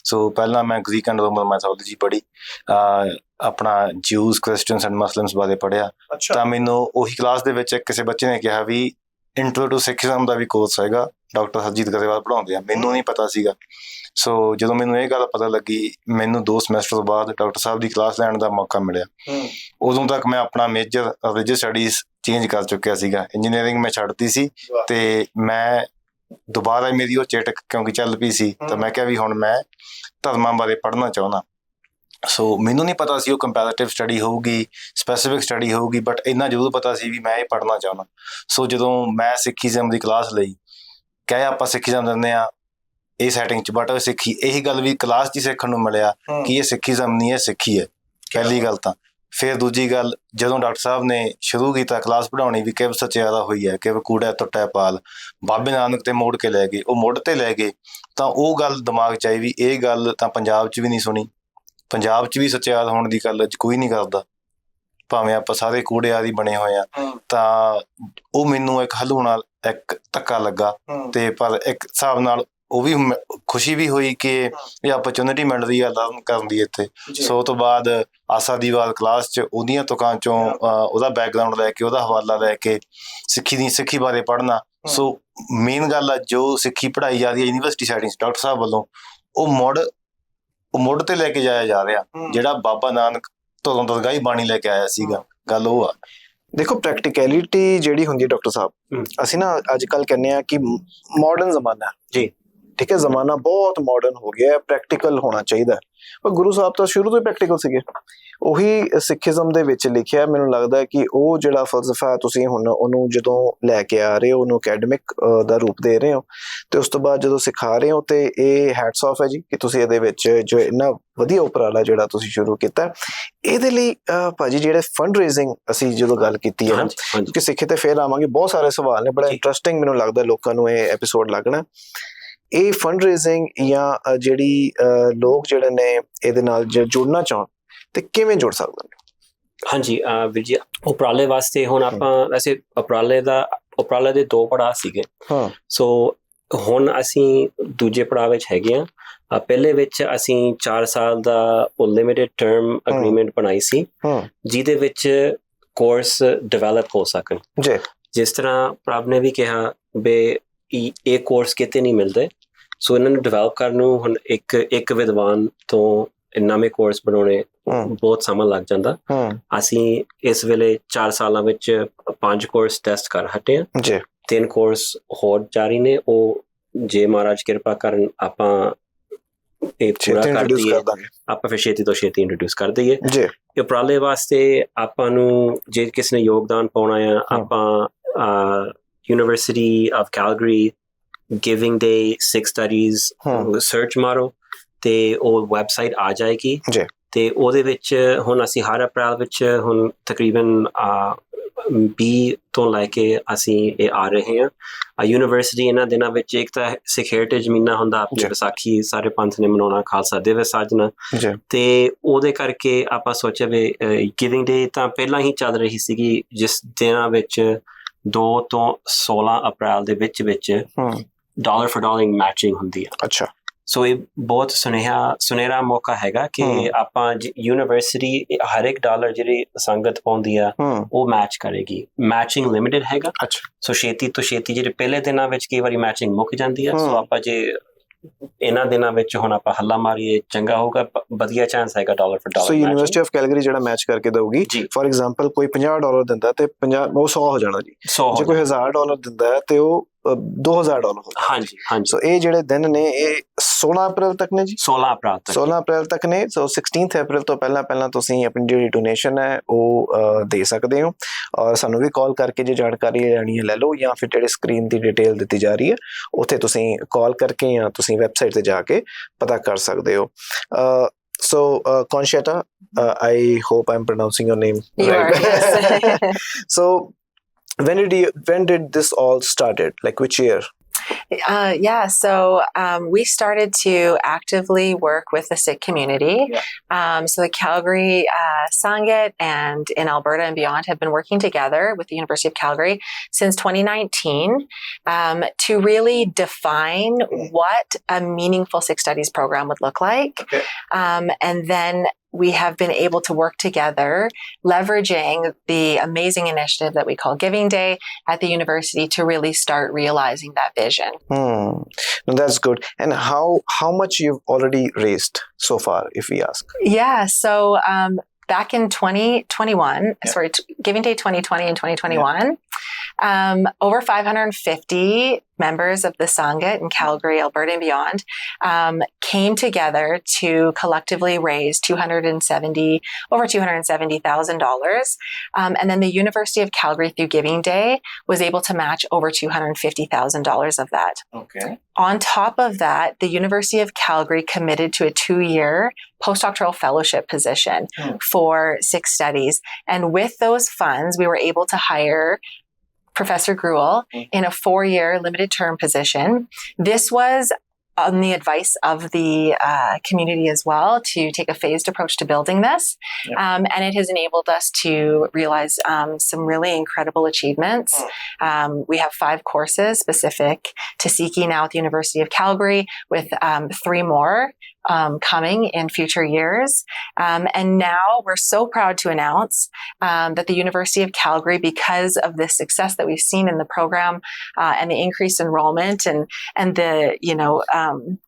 ਸੋ ਪਹਿਲਾਂ ਮੈਂ ਗ੍ਰੀਕ ਐਂਡ ਰੋਮਨ ਮੈਥੋਲੋਜੀ ਪੜ੍ਹੀ। ਆਪਣਾ ਜਿਊਜ਼ ਕ੍ਰਿਸਚੀਅਨਸ ਐਂਡ ਮੁਸਲਿਮਸ ਬਾਰੇ ਪੜ੍ਹਿਆ। ਤਾਂ ਮੈਨੂੰ ਉਹੀ ਕਲਾਸ ਦੇ ਵਿੱਚ ਕਿਸੇ ਬੱਚੇ ਨੇ ਕਿਹਾ ਵੀ ਇੰਟਰੋ ਟੂ ਸਿੱਖੀਜ਼ਮ ਦਾ ਵੀ ਕੋਰਸ ਹੈਗਾ। ਡਾਕਟਰ ਹਰਜੀਤ ਗਰੇਵਾਲ ਪੜ੍ਹਾਉਂਦੇ ਆ ਮੈਨੂੰ ਨਹੀਂ ਪਤਾ ਸੀਗਾ। ਸੋ ਜਦੋਂ ਮੈਨੂੰ ਇਹ ਗੱਲ ਪਤਾ ਲੱਗੀ ਮੈਨੂੰ ਦੋ ਸਮੈਸਟਰ ਬਾਅਦ ਡਾਕਟਰ ਸਾਹਿਬ ਦੀ ਕਲਾਸ ਲੈਣ ਦਾ ਮੌਕਾ ਮਿਲਿਆ। ਉਦੋਂ ਤੱਕ ਮੈਂ ਆਪਣਾ ਮੇਜਰ ਰਿਲੀਜੀਅਸ ਸਟੱਡੀਜ਼ ਚੇਂਜ ਕਰ ਚੁੱਕਿਆ ਸੀਗਾ। ਇੰਜੀਨੀਅਰਿੰਗ ਮੈਂ ਛੱਡਤੀ ਸੀ। ਤੇ ਮੈਂ ਦੁਬਾਰਾ ਮੇਰੀ ਉਹ ਚੇਟਕ ਕਿਉਂਕਿ ਚੱਲ ਪਈ ਸੀ ਤਾਂ। ਮੈਂ ਕਿਹਾ ਵੀ ਹੁਣ ਮੈਂ ਧਰਮਾਂ ਬਾਰੇ ਪੜ੍ਹਨਾ ਚਾਹੁੰਦਾ। ਸੋ ਮੈਨੂੰ ਨਹੀਂ ਪਤਾ ਸੀ ਉਹ ਕੰਪੈਰੀਟਿਵ ਸਟੱਡੀ ਹੋਊਗੀ ਸਪੈਸੀਫਿਕ ਸਟੱਡੀ ਹੋਊਗੀ ਬਟ ਇੰਨਾ ਜ਼ਰੂਰ ਪਤਾ ਸੀ ਵੀ ਮੈਂ ਇਹ ਪੜ੍ਹਨਾ ਚਾਹੁੰਦਾ। ਸੋ ਜਦੋਂ ਮੈਂ ਸਿੱਖੀਜ਼ਮ ਦੀ ਕਲਾਸ ਲਈ ਕਹੇ ਆਪਾਂ ਸਿੱਖੀਜ਼ਮ ਦਿੰਦੇ ਆ ਇਹ ਸੈਟਿੰਗ ਚ। ਬਟ ਉਹ ਸਿੱਖੀ ਇਹੀ ਗੱਲ ਵੀ ਕਲਾਸ 'ਚ ਸਿੱਖਣ ਨੂੰ ਮਿਲਿਆ ਕਿ ਇਹ ਸਿੱਖੀਜ਼ਮ ਨਹੀਂ ਹੈ ਸਿੱਖੀ ਹੈ ਪਹਿਲੀ ਗੱਲ ਤਾਂ। ਫਿਰ ਦੂਜੀ ਗੱਲ ਜਦੋਂ ਡਾਕਟਰ ਸਾਹਿਬ ਨੇ ਸ਼ੁਰੂ ਕੀਤਾ ਕਲਾਸ ਪੜਾਉਣੀ ਵੀ ਕਿਵ ਸਚਿਆਦਾ ਹੋਈ ਹੈ ਕਿਵ ਕੂੜਾ ਟੁੱਟਿਆ ਪਾਲ ਬਾਬੇ ਨਾਨਕ ਤੇ ਮੋੜ ਕੇ ਲੈ ਗਏ ਉਹ ਮੋੜ ਤੇ ਲੈ ਗਏ ਤਾਂ ਉਹ ਗੱਲ ਦਿਮਾਗ 'ਚ ਆਈ ਵੀ ਇਹ ਗੱਲ ਤਾਂ ਪੰਜਾਬ 'ਚ ਵੀ ਨਹੀਂ ਸੁਣੀ। ਪੰਜਾਬ 'ਚ ਵੀ ਸਚਿਆਦ ਹੋਣ ਦੀ ਗੱਲ ਅੱਜ ਕੋਈ ਨਹੀਂ ਕਰਦਾ। ਭਾਵੇਂ ਆਪਾਂ ਸਾਰੇ ਕੂੜਿਆਂ ਦੀ ਬਣੇ ਹੋਏ ਆ ਤਾਂ ਉਹ ਮੈਨੂੰ ਇੱਕ ਹਲੂਣਾ ਇੱਕ ਧੱਕਾ ਲੱਗਾ ਤੇ ਪਰ ਇੱਕ ਹਿਸਾਬ ਨਾਲ ਉਹ ਵੀ ਮ- ਖੁਸ਼ੀ ਵੀ ਹੋਈ ਕਿ ਇਹ ਆਪਰਚੁਨਿਟੀ ਮਿਲ ਰਹੀ ਆ ਲਰਨ ਕਰਨ ਦੀ ਇੱਥੇ। ਸੋ ਉਹ ਤੋਂ ਬਾਅਦ ਆਸਾ ਦੀਵਾਲ ਕਲਾਸ ਚ ਉਹਦੀਆਂ ਤੁਕਾਂ ਚੋਂ ਉਹਦਾ ਬੈਕਗ੍ਰਾਉਂਡ ਲੈ ਕੇ ਉਹਦਾ ਹਵਾਲਾ ਲੈ ਕੇ ਸਿੱਖੀ ਦੀ ਸਿੱਖੀ ਬਾਰੇ ਪੜ੍ਹਨਾ। ਸੋ ਮੇਨ ਗੱਲ ਆ ਜੋ ਸਿੱਖੀ ਪੜ੍ਹਾਈ ਜਾ ਰਹੀ ਹੈ ਯੂਨੀਵਰਸਿਟੀ ਸੈਟਿੰਗਸ ਡਾਕਟਰ ਸਾਹਿਬ ਵੱਲੋਂ ਉਹ ਮੁੜ ਉਹ ਮੁੜ ਤੇ ਲੈ ਕੇ ਜਾਇਆ ਜਾ ਰਿਹਾ ਜਿਹੜਾ ਬਾਬਾ ਨਾਨਕ ਤੋਂ ਦਰਗਾਹੀ ਬਾਣੀ ਲੈ ਕੇ ਆਇਆ ਸੀਗਾ। ਗੱਲ ਉਹ ਆ। ਦੇਖੋ ਪ੍ਰੈਕਟੀਕੈਲਿਟੀ ਜਿਹੜੀ ਹੁੰਦੀ ਹੈ ਡਾਕਟਰ ਸਾਹਿਬ। ਅਸੀਂ ਨਾ ਅੱਜ ਕੱਲ ਕਹਿੰਦੇ ਆ ਕਿ ਮਾਡਰਨ ਜ਼ਮਾਨਾ ਜੀ। ਠੀਕ ਹੈ ਜ਼ਮਾਨਾ ਬਹੁਤ ਮਾਡਰਨ ਹੋ ਗਿਆ ਹੈ ਪ੍ਰੈਕਟੀਕਲ ਹੋਣਾ ਚਾਹੀਦਾ। ਪਰ ਗੁਰੂ ਸਾਹਿਬ ਤਾਂ ਸ਼ੁਰੂ ਤੋਂ ਹੀ ਪ੍ਰੈਕਟੀਕਲ ਸੀਗੇ ਉਹੀ ਸਿੱਖੀਜ਼ਮ ਦੇ ਵਿੱਚ ਲਿਖਿਆ ਮੈਨੂੰ ਲੱਗਦਾ ਹੈ ਕਿ ਉਹ ਜਿਹੜਾ ਫਲਸਫਾ ਤੁਸੀਂ ਹੁਣ ਉਹਨੂੰ ਜਦੋਂ ਲੈ ਕੇ ਆ ਰਹੇ ਹੋ ਉਹਨੂੰ ਅਕੈਡਮਿਕ ਦਾ ਰੂਪ ਦੇ ਰਹੇ ਹੋ ਤੇ ਉਸ ਤੋਂ ਬਾਅਦ ਜਦੋਂ ਸਿਖਾ ਰਹੇ ਹੋ ਤੇ ਇਹ ਹੈਟਸ ਆਫ ਹੈ ਜੀ ਕਿ ਤੁਸੀਂ ਇਹਦੇ ਵਿੱਚ ਜੋ ਇੰਨਾ ਵਧੀਆ ਉਪਰਾਲਾ ਜਿਹੜਾ ਤੁਸੀਂ ਸ਼ੁਰੂ ਕੀਤਾ। ਇਹਦੇ ਲਈ ਭਾਜੀ ਜਿਹੜੇ ਫੰਡ ਰੇਜ਼ਿੰਗ ਅਸੀਂ ਜਦੋਂ ਗੱਲ ਕੀਤੀ ਹੈ ਕਿ ਸਿੱਖੇ ਤੇ ਫੇਰ ਆਵਾਂਗੇ ਬਹੁਤ ਸਾਰੇ ਸਵਾਲ ਨੇ ਬੜਾ। ਇੰਟਰਸਟਿੰਗ ਮੈਨੂੰ ਲੱਗਦਾ ਲੋਕਾਂ ਨੂੰ ਇਹ ਐਪੀਸੋਡ ਲੱਗਣਾ ਇਹ ਫੰਡ ਰੇਜ਼ਿੰਗ ਜਾਂ ਜਿਹੜੀ ਲੋਕ ਜਿਹੜੇ ਨੇ ਇਹਦੇ ਨਾਲ ਜੁੜਨਾ ਚਾਹਣ ਤੇ ਕਿਵੇਂ ਜੁੜ ਸਕਦੇ ਨੇ? ਹਾਂਜੀ ਵੀਰ ਜੀ ਉਪਰਾਲੇ ਵਾਸਤੇ ਹੁਣ ਆਪਾਂ ਵੈਸੇ ਉਪਰਾਲੇ ਦਾ ਉਪਰਾਲੇ ਦੇ ਦੋ ਪੜਾਅ ਸੀਗੇ। ਹਾਂ। ਸੋ ਹੁਣ ਅਸੀਂ ਦੂਜੇ ਪੜਾਅ ਵਿੱਚ ਹੈਗੇ ਆ ਪਹਿਲੇ ਵਿੱਚ ਅਸੀਂ 4 ਸਾਲ ਦਾ ਉਹ ਲਿਮਿਟਿਡ ਟਰਮ ਅਗਰੀਮੈਂਟ ਬਣਾਈ ਸੀ। ਹਾਂ। ਜਿਹਦੇ ਵਿੱਚ ਕੋਰਸ ਡਿਵੈਲਪ ਹੋ ਸਕਣ। ਜੀ। ਜਿਸ ਤਰ੍ਹਾਂ ਪ੍ਰਭ ਨੇ ਵੀ ਕਿਹਾ ਬੇ ਇਹ ਕੋਰਸ ਕਿਤੇ ਨਹੀਂ ਮਿਲਦੇ। ਸੋ ਇਹਨਾਂ ਨੂੰ ਡਿਵੈਲਪ ਕਰਨ ਨੂੰ ਹੁਣ ਇੱਕ ਇੱਕ ਵਿਦਵਾਨ ਤੋਂ ਨਵੇਂ ਕੋਰਸ ਬਣਾਉਣੇ ਬਹੁਤ ਸਮਾਂ ਲੱਗ ਜਾਂਦਾ। ਹਾਂ। ਅਸੀਂ ਇਸ ਵੇਲੇ 4 ਸਾਲਾਂ ਵਿੱਚ ਪੰਜ ਕੋਰਸ ਟੈਸਟ ਕਰ ਹਟੇ ਹਾਂ। ਜੀ। ਤਿੰਨ ਕੋਰਸ ਹੋਰ ਜਾਰੀ ਨੇ। ਉਹ ਜੇ ਮਹਾਰਾਜ ਕਿਰਪਾ ਕਰਨ ਆਪਾਂ ਇਹ ਪੂਰਾ ਕਰ ਦਈਏ। ਆਪਾਂ ਫਿਰ ਛੇਤੀ ਤੋਂ ਛੇਤੀ ਇੰਟਰੋਡਿਊਸ ਕਰ ਦਈਏ। ਜੀ। ਇਹ ਉਪਰਾਲੇ ਵਾਸਤੇ ਆਪਾਂ ਨੂੰ ਜੇ ਕਿਸ ਨੇ ਯੋਗਦਾਨ ਪਾਉਣਾ ਆ ਆਪਾਂ university of Calgary giving day Sikh studies ਹਾਂ। ਸਰਚ ਮਾਰੋ ਤੇ ਉਹ ਵੈਬਸਾਈਟ ਆ ਜਾਏਗੀ ਜੀ। ਤੇ ਉਹਦੇ ਵਿੱਚ ਹੁਣ ਅਸੀਂ ਹਰ ਅਪ੍ਰੈਲ ਵਿੱਚ ਹੁਣ ਤਕਰੀਬਨ 20 ਤੋਂ ਲੈ ਕੇ ਅਸੀਂ ਇਹ ਆ ਰਹੇ ਹਾਂ ਯੂਨੀਵਰਸਿਟੀ ਇਹਨਾਂ ਦਿਨਾਂ ਵਿੱਚ ਇੱਕ ਤਾਂ ਸਿੱਖ ਹੈਰੀਟੇਜ ਮਹੀਨਾ ਹੁੰਦਾ ਆਪਣੀ। ਵਿਸਾਖੀ ਸਾਰੇ ਪੰਥ ਨੇ ਮਨਾਉਣਾ ਖਾਲਸਾ ਦਿਵਸ ਸਾਜਣਾ ਤੇ ਉਹਦੇ ਕਰਕੇ ਆਪਾਂ ਸੋਚਿਆ ਵੀ ਗਿਵਿੰਗ ਡੇ ਤਾਂ ਪਹਿਲਾਂ ਹੀ ਚੱਲ ਰਹੀ ਸੀਗੀ ਜਿਸ ਦਿਨਾਂ ਵਿੱਚ 2 ਤੋਂ 16 ਅਪ੍ਰੈਲ ਦੇ ਵਿੱਚ ਵਿੱਚ ਡਾਲਰ ਫॉर ਡਾਲਰ ਮੈਚਿੰਗ ਹੁੰਦੀ ਹੈ ਅੱਛਾ। ਸੋ ਇਹ ਬਹੁਤ ਸੁਨੇਹਾ ਸੁਨਹਿਰਾ ਮੌਕਾ ਹੈਗਾ ਕਿ। ਆਪਾਂ ਯੂਨੀਵਰਸਿਟੀ ਹਰ ਇੱਕ ਡਾਲਰ ਜਿਹੜੀ ਸੰਗਤ ਪਾਉਂਦੀ ਆ ਉਹ ਮੈਚ ਕਰੇਗੀ। ਮੈਚਿੰਗ ਲਿਮਿਟਡ ਹੈਗਾ। ਅੱਛਾ। ਸੋ ਛੇਤੀ ਤੋਂ ਛੇਤੀ ਜਿਹੜੇ ਪਹਿਲੇ ਦਿਨਾਂ ਵਿੱਚ ਕਈ ਵਾਰੀ ਮੈਚਿੰਗ ਮੁੱਕ ਜਾਂਦੀ ਹੈ। ਸੋ। ਆਪਾਂ ਜੇ ਇਹਨਾਂ ਦਿਨਾਂ ਵਿੱਚ ਹੁਣ ਆਪਾਂ ਹੱਲਾ ਮਾਰੀਏ ਚੰਗਾ ਹੋਊਗਾ ਵਧੀਆ ਚਾਂਸ ਹੈਗਾ dollar for dollar so university of Calgary ਜਿਹੜਾ ਮੈਚ ਕਰਕੇ ਦਊਗੀ ਫੋਰ ਐਗਜ਼ਾਮਪਲ ਕੋਈ 50 ਡਾਲਰ ਦਿੰਦਾ ਤੇ 50 ਉਹ 100 ਹੋ ਜਾਣਾ ਜੀ। 100 ਜੇ ਕੋਈ 1000 ਡਾਲਰ ਦਿੰਦਾ ਤੇ ਉਹ 2000 ਡਾਲਰ ਹੋ ਹਾਂਜੀ ਹਾਂਜੀ। ਸੋ ਇਹ ਜਿਹੜੇ ਦਿਨ ਨੇ ਇਹ 16 ਅਪ੍ਰੈਲ ਤੱਕ ਨੇ ਜੀ? 16 ਅਪ੍ਰੈਲ ਤੱਕ। 16 ਅਪ੍ਰੈਲ ਤੱਕ ਨੇ। ਸੋ 16th ਅਪ੍ਰੈਲ ਤੋਂ ਪਹਿਲਾਂ ਪਹਿਲਾਂ ਤੁਸੀਂ ਆਪਣੀ ਜਿਹੜੀ ਡੋਨੇਸ਼ਨ ਹੈ ਉਹ ਦੇ ਸਕਦੇ ਹੋ। ਔਰ ਸਾਨੂੰ ਵੀ ਕਾਲ ਕਰਕੇ ਜੇ ਜਾਣਕਾਰੀ ਲੈਣੀ ਹੈ ਲੈ ਲਓ ਜਾਂ ਫਿਰ ਜਿਹੜੇ ਸਕਰੀਨ ਦੀ ਡਿਟੇਲ ਦਿੱਤੀ ਜਾ ਰਹੀ ਹੈ ਉੱਥੇ ਤੁਸੀਂ ਕਾਲ ਕਰਕੇ ਜਾਂ ਤੁਸੀਂ ਵੈਬਸਾਈਟ ਤੇ ਜਾ ਕੇ ਪਤਾ ਕਰ ਸਕਦੇ ਹੋ। So Conchita I hope I am pronouncing your name You are, yes. *laughs* so when did you when did this all started like which year Uh, yeah, so um, we started to actively work with the Sikh community. Um, so the Calgary uh, Sangat and in Alberta and beyond have been working together with the University of Calgary since 2019 um, to really define what a meaningful Sikh studies program would look like. Okay. Um, and then we have been able to work together, leveraging the amazing initiative that we call Giving Day at the university to really start realizing that vision. Hmm. That's good. And how how much you've already raised so far, if we ask? Yeah. So um, back in 2021, sorry, t- Giving Day 2020 and 2021, Um, over 550 members of the Sangha in Calgary, Alberta, and beyond um, came together to collectively raise 270 over 270 thousand dollars, um, and then the University of Calgary through Giving Day was able to match over 250 thousand dollars of that. Okay On top of that, the University of Calgary committed to a two year postdoctoral fellowship position Hmm. for six studies. And with those funds, we were able to hire Professor Gruel Hmm. in a four year limited term position. This was on the advice of the uh, community as well to take a phased approach to building this. Yeah. Um, and it has enabled us to realize um, some really incredible achievements. Um, we have five courses specific to Siki now at the University of Calgary, with um, three more um, coming in future years. Um, and now we're so proud to announce um, that the University of Calgary, because of the success that we've seen in the program uh, and the increased enrollment and and the you know. Um,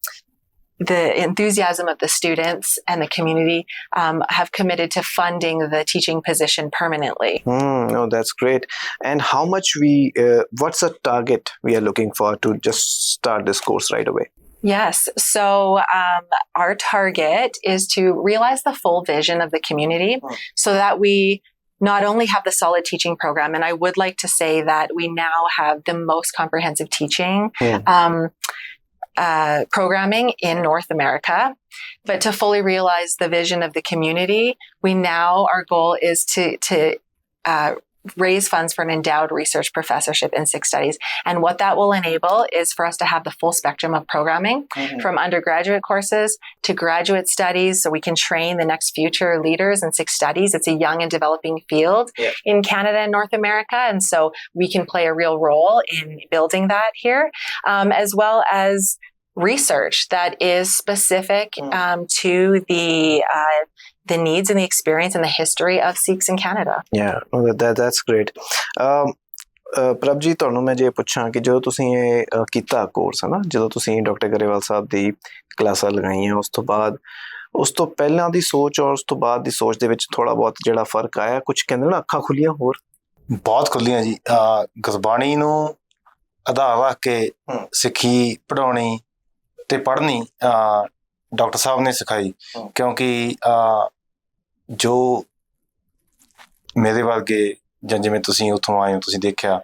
the enthusiasm of the students and the community um, have committed to funding the teaching position permanently. Hmm, no, that's great. And how much we, uh, what's the target we are looking for to just start this course right away? Yes. So um, our target is to realize the full vision of the community so that we not only have the solid teaching program, and I would like to say that we now have the most comprehensive teaching Hmm. um, uh, programming in North America. But to fully realize the vision of the community, we now, our goal is to, to uh, raise funds for an endowed research professorship in six studies. And what that will enable is for us to have the full spectrum of programming from undergraduate courses to graduate studies so we can train the next future leaders in six studies. It's a young and developing field Yeah. in Canada and North America. And so we can play a real role in building that here, um, as well as research that is specific Mm. um, to the uh, the needs and the experience and the history of Sikhs in Canada. Yeah, that, that that's great. Um ਪ੍ਰਭ ਜੀ ਤੁਹਾਨੂੰ ਮੈਂ ਜੇ ਪੁੱਛਾਂ ਕਿ ਜਦੋਂ ਤੁਸੀਂ ਇਹ ਕੀਤਾ ਕੋਰਸ ਹੈ ਨਾ ਜਦੋਂ ਤੁਸੀਂ ਡਾਕਟਰ ਗਰੇਵਾਲ ਸਾਹਿਬ ਦੀ ਕਲਾਸਾਂ ਲਗਾਈਆਂ ਉਸ ਤੋਂ ਬਾਅਦ ਉਸ ਤੋਂ ਪਹਿਲਾਂ ਦੀ ਸੋਚ ਔਰ ਉਸ ਤੋਂ ਬਾਅਦ ਦੀ ਸੋਚ ਦੇ ਵਿੱਚ ਥੋੜਾ ਬਹੁਤ ਜਿਹੜਾ ਫ਼ਰਕ ਆਇਆ ਕੁਝ ਕਹਿੰਦੇ ਨਾ ਅੱਖਾਂ ਖੁੱਲੀਆਂ ਹੋਰ ਬਹੁਤ ਖੁੱਲੀਆਂ ਜੀ ਗੁਰਬਾਣੀ ਨੂੰ ਆਧਾਰ ਰੱਖ ਕੇ। ਸਿੱਖੀ ਪੜਾਉਣੀ ਤੇ ਪੜ੍ਹਨੀ ਡਾਕਟਰ ਸਾਹਿਬ ਨੇ ਸਿਖਾਈ। ਕਿਉਂਕਿ ਜੋ ਮੇਰੇ ਵਰਗੇ ਜਾਂ ਜਿਵੇਂ ਤੁਸੀਂ ਉੱਥੋਂ ਆਏ ਹੋ ਤੁਸੀਂ ਦੇਖਿਆ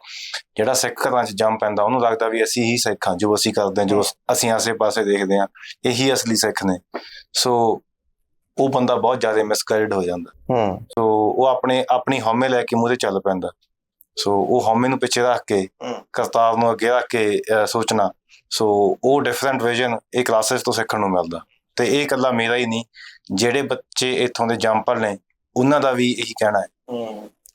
ਜਿਹੜਾ ਸਿੱਖ ਘਰਾਂ 'ਚ ਜੰਮ ਪੈਂਦਾ ਉਹਨੂੰ ਲੱਗਦਾ ਵੀ ਅਸੀਂ ਹੀ ਸਿੱਖ ਹਾਂ ਜੋ ਅਸੀਂ ਕਰਦੇ ਹਾਂ ਜੋ ਅਸੀਂ ਆਸੇ-ਪਾਸੇ ਦੇਖਦੇ ਹਾਂ ਇਹੀ ਅਸਲੀ ਸਿੱਖ ਨੇ। ਸੋ ਉਹ ਬੰਦਾ ਬਹੁਤ ਜ਼ਿਆਦਾ ਮਿਸਗਾਈਡ ਹੋ ਜਾਂਦਾ। ਹੂੰ ਸੋ ਉਹ ਆਪਣੇ ਆਪਣੀ ਹਉਮੈ ਲੈ ਕੇ ਮੂਹਰੇ ਚੱਲ ਪੈਂਦਾ। ਸੋ ਉਹ ਹਉਮੈ ਨੂੰ ਪਿੱਛੇ ਰੱਖ ਕੇ। ਕਰਤਾਰ ਨੂੰ ਅੱਗੇ ਰੱਖ ਕੇ ਸੋਚਣਾ ਸੋ ਉਹ ਡਿਫਰੈਂਟ ਵਿਜ਼ਨ ਇਹ ਕਲਾਸਿਸ ਤੋਂ ਸਿੱਖਣ ਨੂੰ ਮਿਲਦਾ। ਤੇ ਇਹ ਇਕੱਲਾ ਮੇਰਾ ਹੀ ਨਹੀਂ ਜਿਹੜੇ ਬੱਚੇ ਇੱਥੋਂ ਦੇ ਜੰਪਲ ਨੇ ਉਹਨਾਂ ਦਾ ਵੀ ਇਹੀ ਕਹਿਣਾ ਹੈ।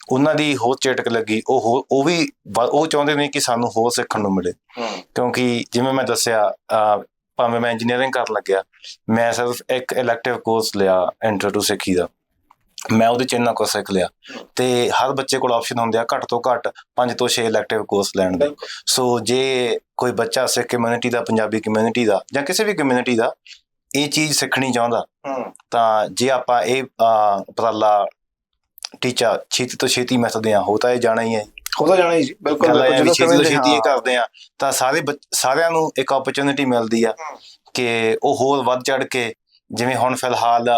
ਉਹਨਾਂ ਦੀ ਹੋਰ ਚੇਟਕ ਲੱਗੀ ਉਹ ਉਹ ਵੀ ਉਹ ਚਾਹੁੰਦੇ ਨੇ ਕਿ ਸਾਨੂੰ ਹੋਰ ਸਿੱਖਣ ਨੂੰ ਮਿਲੇ। ਕਿਉਂਕਿ ਜਿਵੇਂ ਮੈਂ ਦੱਸਿਆ ਭਾਵੇਂ ਮੈਂ ਇੰਜੀਨੀਅਰਿੰਗ ਕਰਨ ਲੱਗਿਆ ਮੈਂ ਸਿਰਫ ਇੱਕ ਇਲੈਕਟਿਵ ਕੋਰਸ ਲਿਆ ਇੰਟਰ ਟੂ ਸਿੱਖੀ ਦਾ। ਮੈਂ ਉਹਦੇ ਚ ਇੰਨਾ ਕੁਝ ਸਿੱਖ ਲਿਆ। ਤੇ ਹਰ ਬੱਚੇ ਕੋਲ ਆਪਸ਼ਨ ਹੁੰਦੇ ਆ ਘੱਟ ਤੋਂ ਘੱਟ 5 ਤੋਂ 6 ਇਲੈਕਟਿਵ ਕੋਰਸ ਲੈਣ ਦੇ। ਸੋ ਜੇ ਕੋਈ ਬੱਚਾ ਸਿੱਖ ਕਮਿਊਨਿਟੀ ਦਾ ਪੰਜਾਬੀ ਕਮਿਊਨਿਟੀ ਦਾ ਜਾਂ ਕਿਸੇ ਵੀ ਕਮਿਊਨਿਟੀ ਦਾ ਇਹ ਚੀਜ਼ ਸਿੱਖਣੀ ਚਾਹੁੰਦਾ ਤਾਂ ਜੇ ਆਪਾਂ ਇਹ ਪਤਾਲਾ ਟੀਚਾ ਛੇਤੀ ਤੋਂ ਛੇਤੀ ਮੈਂ ਸਦਿਆਂ ਹੋ ਇਹ ਜਾਣਾ ਹੀ ਹੈ। ਹੋ ਜਾਣਾ ਹੀ ਬਿਲਕੁਲ ਬਿਲਕੁਲ ਜਦੋਂ ਤੋਂ ਛੇਤੀ ਇਹ ਕਰਦੇ ਆ ਤਾਂ ਸਾਰੇ ਸਾਰਿਆਂ ਨੂੰ ਇੱਕ ਓਪਰਚ्युनिटी ਮਿਲਦੀ ਆ ਕਿ ਉਹ ਹੋਰ ਵੱਧ ਚੜ ਕੇ ਜਿਵੇਂ ਹੁਣ ਫਿਲਹਾਲ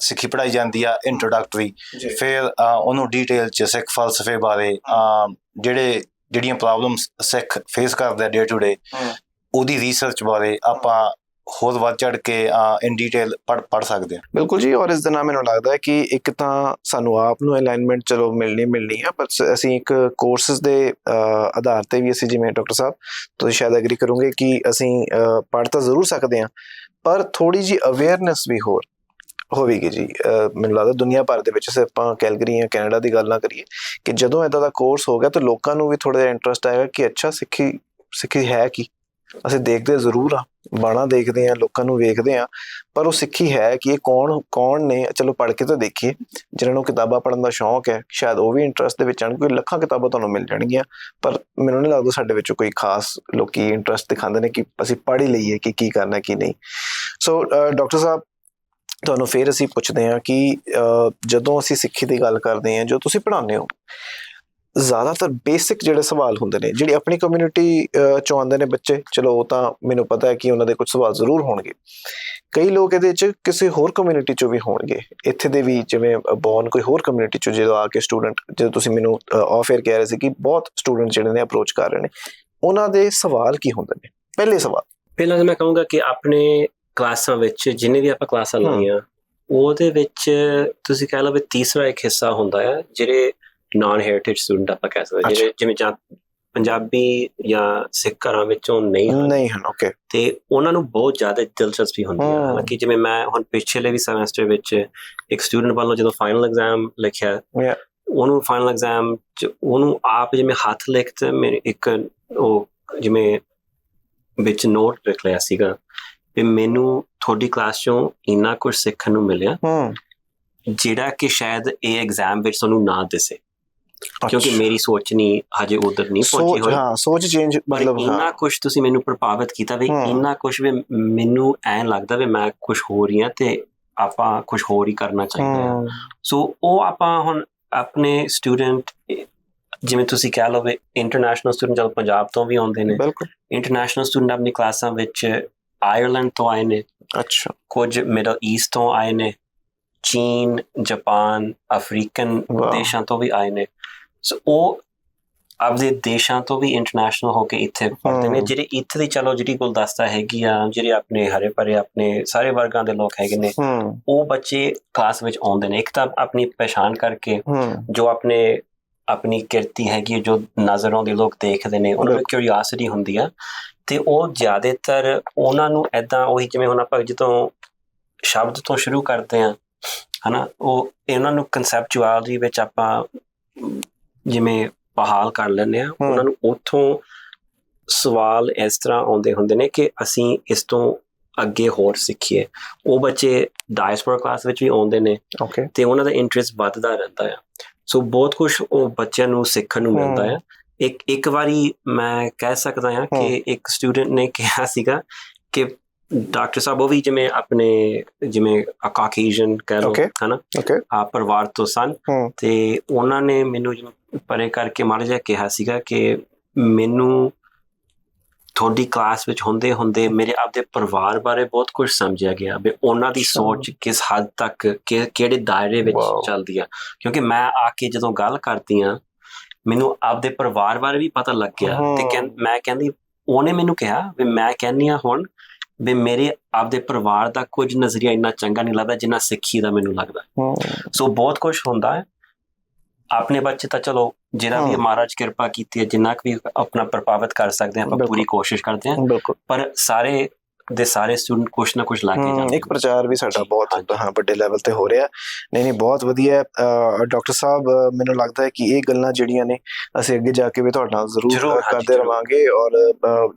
ਸਿੱਖੀ ਪੜਾਈ ਜਾਂਦੀ ਆ ਇੰਟਰੋਡਕਟਰੀ ਫਿਰ ਉਹਨੂੰ ਡੀਟੇਲ ਚ ਸਿੱਖ ਫਲਸਫੇ ਬਾਰੇ ਜਿਹੜੇ ਜਿਹੜੀਆਂ ਪ੍ਰੋਬਲਮਸ ਸਿੱਖ ਫੇਸ ਕਰਦੇ ਆ ਡੇ ਟੂ ਡੇ ਉਹਦੀ ਰਿਸਰਚ ਬਾਰੇ ਆਪਾਂ ਹੋਰ ਵੱਧ ਚੜ ਕੇ ਇਨ ਡਿਟੇਲ ਪੜ ਪੜ ਸਕਦੇ ਆ? ਬਿਲਕੁਲ ਜੀ, ਔਰ ਇਸ ਦੇ ਨਾਲ ਮੈਨੂੰ ਲੱਗਦਾ ਹੈ ਕਿ ਇੱਕ ਤਾਂ ਸਾਨੂੰ ਆਪ ਨੂੰ ਅਲਾਈਨਮੈਂਟ ਚਲੋ ਮਿਲਣੀ ਮਿਲਣੀ ਆ ਪਰ ਅਸੀਂ ਇੱਕ ਕੋਰਸਸ ਦੇ ਆਧਾਰ ਤੇ ਵੀ ਅਸੀਂ ਜਿਵੇਂ ਡਾਕਟਰ ਸਾਹਿਬ ਤੁਸੀਂ ਸ਼ਾਇਦ ਐਗਰੀ ਕਰੋਗੇ ਕਿ ਅਸੀਂ ਪੜ੍ਹ ਤਾਂ ਜ਼ਰੂਰ ਸਕਦੇ ਹਾਂ ਪਰ ਥੋੜੀ ਜੀ ਅਵੇਅਰਨੈਸ ਵੀ ਹੋਰ ਹੋਵੇਗੀ ਜੀ। ਮੈਨੂੰ ਲੱਗਦਾ ਦੁਨੀਆ ਭਰ ਦੇ ਵਿੱਚ ਸੇ ਆਪਾਂ ਕੈਲਗਰੀ ਜਾਂ ਕੈਨੇਡਾ ਦੀ ਗੱਲ ਨਾ ਕਰੀਏ, ਕਿ ਜਦੋਂ ਇਦਾਂ ਦਾ ਕੋਰਸ ਹੋ ਗਿਆ ਤਾਂ ਲੋਕਾਂ ਨੂੰ ਵੀ ਥੋੜਾ ਜਿਹਾ ਇੰਟਰਸਟ ਆਏਗਾ ਕਿ ਅੱਛਾ ਸਿੱਖੀ ਸਿੱਖੀ ਹੈ ਕੀ? ਅਸੀਂ ਦੇਖਦੇ ਜ਼ਰੂਰ ਆ ਬਾਣਾ ਦੇਖਦੇ ਆ ਲੋਕਾਂ ਨੂੰ ਵੇਖਦੇ ਆ ਪਰ ਉਹ ਸਿੱਖੀ ਹੈ ਕਿ ਇਹ ਕੌਣ ਕੌਣ ਨੇ ਚਲੋ ਪੜ੍ਹ ਕੇ ਤਾਂ ਦੇਖੀਏ ਜਿਹਨਾਂ ਨੂੰ ਕਿਤਾਬਾਂ ਪੜ੍ਹਨ ਦਾ ਸ਼ੌਂਕ ਹੈ ਸ਼ਾਇਦ ਉਹ ਵੀ ਇੰਟਰਸਟ ਦੇ ਵਿੱਚ ਆਣ ਕੋਈ ਲੱਖਾਂ ਕਿਤਾਬਾਂ ਤੁਹਾਨੂੰ ਮਿਲ ਜਾਣਗੀਆਂ ਪਰ ਮੈਨੂੰ ਨਹੀਂ ਲੱਗਦਾ ਸਾਡੇ ਵਿੱਚੋਂ ਕੋਈ ਖਾਸ ਲੋਕੀ ਇੰਟਰਸਟ ਦਿਖਾਉਂਦੇ ਨੇ ਕਿ ਅਸੀਂ ਪੜ੍ਹ ਹੀ ਲਈਏ ਕਿ ਕੀ ਕਰਨਾ ਕੀ ਨਹੀਂ। ਸੋ ਡਾਕਟਰ ਸਾਹਿਬ ਤੁਹਾਨੂੰ ਫੇਰ ਅਸੀਂ ਪੁੱਛਦੇ ਹਾਂ ਕਿ ਅਹ, ਜਦੋਂ ਅਸੀਂ ਸਿੱਖੀ ਦੀ ਗੱਲ ਕਰਦੇ ਹਾਂ ਜੋ ਤੁਸੀਂ ਪੜ੍ਹਾਉਂਦੇ ਹੋ ਜ਼ਿਆਦਾਤਰ ਬੇਸਿਕ ਜਿਹੜੇ ਸਵਾਲ ਹੁੰਦੇ ਨੇ ਜਿਹੜੀ ਆਪਣੀ ਕਮਿਊਨਿਟੀ ਚੋਂ ਆਉਂਦੇ ਨੇ ਬੱਚੇ ਚਲੋ ਉਹ ਤਾਂ ਮੈਨੂੰ ਪਤਾ ਹੈ ਕਿ ਉਹਨਾਂ ਦੇ ਕੁਝ ਸਵਾਲ ਜ਼ਰੂਰ ਹੋਣਗੇ। ਕਈ ਲੋਕ ਇਹਦੇ ਚ ਕਿਸੇ ਹੋਰ ਕਮਿਊਨਿਟੀ ਚੋਂ ਵੀ ਹੋਣਗੇ। ਇੱਥੇ ਦੇ ਵੀ ਜਿਵੇਂ ਬੌਨ ਕੋਈ ਹੋਰ ਕਮਿਊਨਿਟੀ ਚੋਂ ਜਦੋਂ ਆ ਕੇ ਸਟੂਡੈਂਟ ਜਦੋਂ ਤੁਸੀਂ ਮੈਨੂੰ ਆਫ 에ਅਰ ਕਹਿ ਰਹੇ ਸੀ ਕਿ ਬਹੁਤ ਸਟੂਡੈਂਟ ਜਿਹੜੇ ਨੇ ਅਪਰੋਚ ਕਰ ਰਹੇ ਨੇ ਉਹਨਾਂ ਦੇ ਸਵਾਲ ਕੀ ਹੁੰਦੇ ਨੇ? ਪਹਿਲੇ ਸਵਾਲ। ਪਹਿਲਾਂ ਤਾਂ ਮੈਂ ਕਹੂੰਗਾ ਕਿ ਆਪਣੇ ਕਲਾਸਾਂ ਵਿੱਚ ਜਿੰਨੇ ਵੀ ਆਪਾਂ ਕਲਾਸਾਂ। ਲਾਈਆਂ ਉਹਦੇ ਵਿੱਚ ਤੁਸੀਂ ਕਹਿ ਲਓ ਵੀ ਤੀਸਰਾ ਇੱਕ ਹਿੱਸਾ ਹੁੰਦਾ ਹੈ ਜਿਹੜੇ ਨਾਨ ਹੈਰੀਟੇਜ ਸਟੂਡੈਂਟ ਆਪਾਂ ਕਹਿ ਸਕਦੇ ਜਿਹੜੇ ਜਿਵੇਂ ਜਾਂ ਪੰਜਾਬੀ ਜਾਂ ਸਿੱਖ ਘਰਾਂ ਵਿੱਚੋਂ ਨਹੀਂ ਹਨ। ਨਹੀਂ ਹਨ ਓਕੇ ਤੇ ਉਹਨਾਂ ਨੂੰ ਬਹੁਤ ਜ਼ਿਆਦਾ ਦਿਲਚਸਪੀ ਹੁੰਦੀ ਹੈ। ਹਾਲਾਂਕਿ ਜਿਵੇਂ ਮੈਂ ਹੁਣ ਪਿਛਲੇ ਵੀ ਸੈਮੈਸਟਰ ਵਿੱਚ ਇੱਕ ਸਟੂਡੈਂਟ ਵੱਲੋਂ ਜਦੋਂ ਫਾਈਨਲ ਐਗਜ਼ਾਮ ਲਿਖਿਆ. ਉਹਨੂੰ ਫਾਈਨਲ ਐਗਜ਼ਾਮ ਚ ਉਹਨੂੰ ਆਪ ਜਿਵੇਂ ਹੱਥ ਲਿਖ ਤੇ ਮੇਰੇ ਇੱਕ ਉਹ ਜਿਵੇਂ ਵਿੱਚ ਨੋਟ ਲਿਖ ਲਿਆ ਸੀਗਾ ਵੀ ਮੈਨੂੰ ਤੁਹਾਡੀ ਕਲਾਸ ਚੋਂ ਇੰਨਾ ਕੁਝ ਸਿੱਖਣ ਨੂੰ ਮਿਲਿਆ ਜਿਹੜਾ ਕਿ ਸ਼ਾਇਦ ਇਹ ਐਗਜ਼ਾਮ ਵਿੱਚ ਤੁਹਾਨੂੰ ਨਾ ਦਿਸੇ। ਕਿਉਂਕਿ ਮੇਰੀ ਸੋਚ ਨਹੀਂ ਹਜੇ ਉਧਰ ਨਹੀਂ ਪਹੁੰਚੀ ਸੋਚ ਹੋਈ। ਹਾਂ ਸੋਚ ਚੇਂਜ ਮਤਲਬ ਇੰਨਾ ਹਾਂ ਕੁਝ ਤੁਸੀਂ ਮੈਨੂੰ ਪ੍ਰਭਾਵਿਤ ਕੀਤਾ ਵੀ। ਇੰਨਾ ਕੁਝ ਵੀ ਮੈਨੂੰ ਐਂ ਲੱਗਦਾ ਵੀ ਮੈਂ ਕੁਝ ਹੋ ਰਹੀ ਹਾਂ ਤੇ ਆਪਾਂ ਕੁਝ ਹੋਰ ਹੀ ਕਰਨਾ ਚਾਹੀਦਾ ਹੈ। ਸੋ ਉਹ ਆਪਾਂ ਹੁਣ ਆਪਣੇ ਸਟੂਡੈਂਟ ਜਿਵੇਂ ਤੁਸੀਂ ਕਹਿ ਲਓ ਵੀ ਇੰਟਰਨੈਸ਼ਨਲ ਸਟੂਡੈਂਟ ਜਦ ਪੰਜਾਬ ਤੋਂ ਵੀ ਆਉਂਦੇ ਨੇ ਬਿਲਕੁਲ। ਇੰਟਰਨੈਸ਼ਨਲ ਸਟੂਡੈਂਟ ਆਪਣੀ ਕਲਾਸਾਂ ਵਿੱਚ ਆਇਰਲੈਂਡ ਤੋਂ ਆਏ ਨੇ। ਅੱਛਾ। ਕੁਝ ਮਿਡਲ ਈਸਟ ਤੋਂ ਆਏ ਨੇ। ਚੀਨ ਜਾਪਾਨ ਅਫਰੀਕਨ। ਦੇਸ਼ਾਂ ਤੋਂ ਵੀ ਆਏ ਨੇ। ਸੋ ਉਹ ਆਪਦੇ ਦੇਸ਼ਾਂ ਤੋਂ ਵੀ ਇੰਟਰਨੈਸ਼ਨਲ ਹੋ ਕੇ ਇੱਥੇ ਪੜ੍ਹਦੇ ਨੇ। ਜਿਹੜੇ ਇੱਥੇ ਦੀ ਚਲੋ ਜਿਹੜੀ ਗੁਲਦਸਤਾ ਹੈਗੀ ਆ ਜਿਹੜੇ ਆਪਣੇ ਹਰੇ ਭਰੇ ਆਪਣੇ ਸਾਰੇ ਵਰਗਾਂ ਦੇ ਲੋਕ ਹੈਗੇ ਨੇ ਉਹ ਬੱਚੇ ਕਲਾਸ ਵਿੱਚ ਆਉਂਦੇ ਨੇ ਇੱਕ ਤਾਂ ਆਪਣੀ ਪਛਾਣ ਕਰਕੇ ਜੋ ਆਪਣੇ ਆਪਣੀ ਕਿਰਤੀ ਹੈਗੀ ਜੋ ਨਜ਼ਰੋਂ ਦੇ ਲੋਕ ਦੇਖਦੇ ਨੇ ਉਹਨਾਂ ਨੂੰ। ਕਿਉਰਿਓਸਿਟੀ ਹੁੰਦੀ ਆ ਤੇ ਉਹ ਜ਼ਿਆਦਾਤਰ ਉਹਨਾਂ ਨੂੰ ਐਦਾਂ ਉਹੀ ਜਿਵੇਂ ਹੁਣ ਆਪਾਂ ਜਦੋਂ ਸ਼ਬਦ ਤੋਂ ਸ਼ੁਰੂ ਕਰਦੇ ਆ ਹਨਾ ਉਹ ਇਹਨਾਂ ਨੂੰ ਕਨਸੈਪਚੁਅਲਿਟੀ ਵਿੱਚ ਆਪਾਂ ਜਿਵੇਂ ਬਹਾਲ ਕਰ ਲੈਂਦੇ ਆ ਉਹਨਾਂ ਨੂੰ ਉੱਥੋਂ ਸਵਾਲ ਇਸ ਤਰ੍ਹਾਂ ਆਉਂਦੇ ਹੁੰਦੇ ਨੇ ਕਿ ਅਸੀਂ ਇਸ ਤੋਂ ਅੱਗੇ ਹੋਰ ਸਿੱਖੀਏ। ਉਹ ਬੱਚੇ ਡਾਇਸਪੋਰਾ ਕਲਾਸ ਵਿੱਚ ਵੀ ਆਉਂਦੇ ਨੇ ਓਕੇ ਤੇ ਉਹਨਾਂ ਦਾ ਇੰਟਰਸਟ ਵੱਧਦਾ ਰਹਿੰਦਾ ਆ। ਸੋ ਬਹੁਤ ਕੁਝ ਉਹ ਬੱਚਿਆਂ ਨੂੰ ਸਿੱਖਣ ਨੂੰ ਮਿਲਦਾ। ਆ। ਇੱਕ ਇੱਕ ਵਾਰੀ ਮੈਂ ਕਹਿ ਸਕਦਾ ਹਾਂ ਕਿ ਇੱਕ ਸਟੂਡੈਂਟ ਨੇ ਕਿਹਾ ਸੀਗਾ ਕਿ ਡਾਕਟਰ ਸਾਹਿਬ ਉਹ ਵੀ ਜਿਵੇਂ ਆਪਣੇ ਜਿਵੇਂ ਕਾਕੇਜਨ ਕਹਿ ਲਓ. ਹਨਾ ਆ ਪਰਿਵਾਰ ਤੋਂ ਸਨ। ਤੇ ਉਹਨਾਂ ਨੇ ਮੈਨੂੰ ਪਰੇ ਕਰਕੇ ਮਾੜਾ ਜਿਹਾ ਕਿਹਾ ਸੀਗਾ ਕਿ ਮੈਨੂੰ ਤੁਹਾਡੀ ਕਲਾਸ ਵਿੱਚ ਹੁੰਦੇ ਹੁੰਦੇ ਮੇਰੇ ਆਪਦੇ ਪਰਿਵਾਰ ਬਾਰੇ ਬਹੁਤ ਕੁਝ ਸਮਝਿਆ ਗਿਆ ਵੀ ਉਹਨਾਂ ਦੀ। ਸੋਚ ਕਿਸ ਹੱਦ ਤੱਕ ਕਿਹੜੇ ਦਾਇਰੇ ਵਿੱਚ. ਚੱਲਦੀ ਆ ਕਿਉਂਕਿ ਮੈਂ ਆ ਕੇ ਜਦੋਂ ਗੱਲ ਕਰਦੀ ਆ ਮੈਨੂੰ ਆਪਦੇ ਪਰਿਵਾਰ ਬਾਰੇ ਵੀ ਪਤਾ ਲੱਗ ਗਿਆ ਤੇ ਮੈਂ ਕਹਿੰਦੀ ਉਹਨੇ ਮੈਨੂੰ ਕਿਹਾ ਵੀ ਮੈਂ ਕਹਿੰਦੀ ਆ ਹੁਣ ਵੀ ਮੇਰੇ ਆਪਦੇ ਪਰਿਵਾਰ ਦਾ ਕੁਝ ਨਜ਼ਰੀਆ ਇੰਨਾ ਚੰਗਾ ਨਹੀਂ ਲੱਗਦਾ ਜਿੰਨਾ ਸਿੱਖੀ ਦਾ ਮੈਨੂੰ ਲੱਗਦਾ। ਸੋ ਬਹੁਤ ਕੁਝ ਹੁੰਦਾ ਹੈ। ਆਪਣੇ ਬੱਚੇ ਤਾਂ ਚਲੋ ਜਿਹੜਾ ਵੀ। ਮਹਾਰਾਜ ਕਿਰਪਾ ਕੀਤੀ ਹੈ ਜਿੰਨਾ ਕੁ ਵੀ ਆਪਣਾ ਪ੍ਰਭਾਵਿਤ ਕਰ ਸਕਦੇ ਹਾਂ ਆਪਾਂ। ਪੂਰੀ ਕੋਸ਼ਿਸ਼ ਕਰਦੇ ਹਾਂ। ਬਿਲਕੁਲ। ਪਰ ਸਾਰੇ ਦੇ ਸਾਰੇ ਸਟੂਡੈਂਟ ਕੁਛ ਨਾ ਕੁਛ ਲਾ ਕੇ ਜਾਂਦੇ ਇੱਕ ਪ੍ਰਚਾਰ ਵੀ ਸਾਡਾ ਬਹੁਤ ਹਾਂਜੀ। ਹਾਂ ਵੱਡੇ ਲੈਵਲ ਤੇ ਹੋ ਰਿਹਾ ਨਹੀਂ ਨਹੀਂ ਬਹੁਤ ਵਧੀਆ ਡਾਕਟਰ ਸਾਹਿਬ ਮੈਨੂੰ ਲੱਗਦਾ ਹੈ ਕਿ ਇਹ ਗੱਲਾਂ ਜਿਹੜੀਆਂ ਨੇ ਅਸੀਂ ਅੱਗੇ ਜਾ ਕੇ ਵੀ ਤੁਹਾਡੇ ਨਾਲ ਜ਼ਰੂਰ ਕਰਦੇ। ਰਵਾਂਗੇ ਔਰ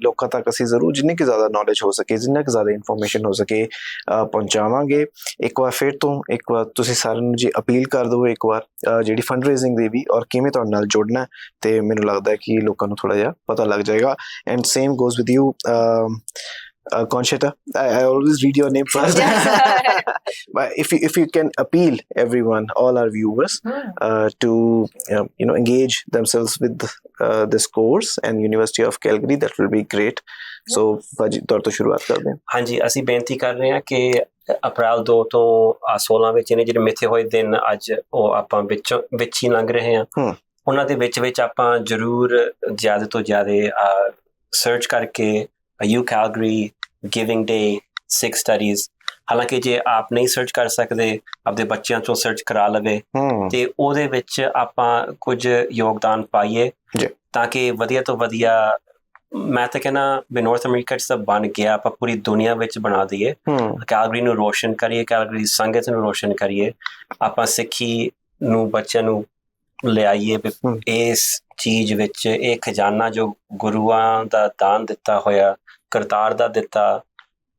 ਲੋਕਾਂ ਤੱਕ ਅਸੀਂ ਜ਼ਰੂਰ ਜਿੰਨੀ ਕਿ ਜ਼ਿਆਦਾ ਨੌਲੇਜ ਹੋ ਸਕੇ ਜਿੰਨਾ ਕਿ ਜ਼ਿਆਦਾ ਇਨਫੋਰਮੇਸ਼ਨ ਹੋ ਸਕੇ ਪਹੁੰਚਾਵਾਂਗੇ ਇੱਕ ਵਾਰ ਫਿਰ ਤੋਂ ਇੱਕ ਵਾਰ ਤੁਸੀਂ ਸਾਰਿਆਂ ਨੂੰ ਜੀ ਅਪੀਲ ਕਰ ਦਿਓ ਇੱਕ ਵਾਰ ਜਿਹੜੀ ਫੰਡ ਰੇਜ਼ਿੰਗ ਦੀ ਵੀ ਔਰ ਕਿਵੇਂ ਤੁਹਾਡੇ ਨਾਲ ਜੁੜਨਾ ਤੇ ਮੈਨੂੰ ਲੱਗਦਾ ਹੈ ਕਿ ਲੋਕਾਂ ਨੂੰ ਥੋੜਾ ਜਿਹਾ ਪਤਾ ਲੱਗ ਜਾਏਗਾ and same goes with you uh, Conchita, I, I always read your name first. but if you if you can appeal everyone, all our viewers, uh, to um, you know engage themselves with uh, this course and University of Calgary, that will be great. So, ਭਾਜੀ ਤੁਹਾਡੇ ਤੋਂ ਸ਼ੁਰੂਆਤ ਕਰਦੇ ਹਾਂ ਹਾਂਜੀ ਅਸੀਂ ਬੇਨਤੀ ਕਰ ਰਹੇ ਹਾਂ ਕਿ ਅਪ੍ਰੈਲ 2 ਤੋਂ ਆ 16 ਵਿੱਚ ਇਹਨੇ ਜਿਹੜੇ ਮਿੱਥੇ ਹੋਏ ਦਿਨ ਅੱਜ ਉਹ ਆਪਾਂ ਵਿੱਚ ਵਿੱਚ ਹੀ ਲੰਘ ਰਹੇ ਹਾਂ। ਉਹਨਾਂ ਦੇ ਵਿੱਚ ਵਿੱਚ ਆਪਾਂ ਜ਼ਰੂਰ ਜ਼ਿਆਦਾ ਤੋਂ ਜ਼ਿਆਦਾ ਸਰਚ ਕਰਕੇ U Calgary giving day Sikh studies ਹਾਲਾਂਕਿ ਜੇ ਆਪ ਨਹੀਂ ਸਰਚ ਕਰ ਸਕਦੇ ਆਪਦੇ ਬੱਚਿਆਂ ਤੋਂ ਸਰਚ ਕਰਾ ਲਵੇ ਤੇ ਉਹਦੇ ਵਿੱਚ ਆਪਾਂ ਕੁਝ ਯੋਗਦਾਨ ਪਾਈਏ। ਤਾਂ ਕਿ ਵਧੀਆ ਤੋਂ ਵਧੀਆ ਮੈਂ ਤਾਂ ਕਹਿੰਦਾ ਵੀ ਨਾਰਥ ਅਮਰੀਕਾ 'ਚ ਤਾਂ ਬਣ ਗਿਆ ਆਪਾਂ ਪੂਰੀ ਦੁਨੀਆ ਵਿੱਚ ਬਣਾ ਦਈਏ। ਕੈਲਗਰੀ ਨੂੰ ਰੋਸ਼ਨ ਕਰੀਏ ਕੈਲਗਰੀ ਸੰਗਤ ਨੂੰ ਰੋਸ਼ਨ ਕਰੀਏ। ਆਪਾਂ ਸਿੱਖੀ ਨੂੰ ਬੱਚਿਆਂ ਨੂੰ ਲਿਆਈਏ। ਇਸ ਚੀਜ਼ ਵਿੱਚ ਇਹ ਖਜ਼ਾਨਾ ਜੋ ਗੁਰੂਆਂ ਦਾ ਦਾਨ ਦਿੱਤਾ ਹੋਇਆ ਕਰਤਾਰ ਦਾ ਦਿੱਤਾ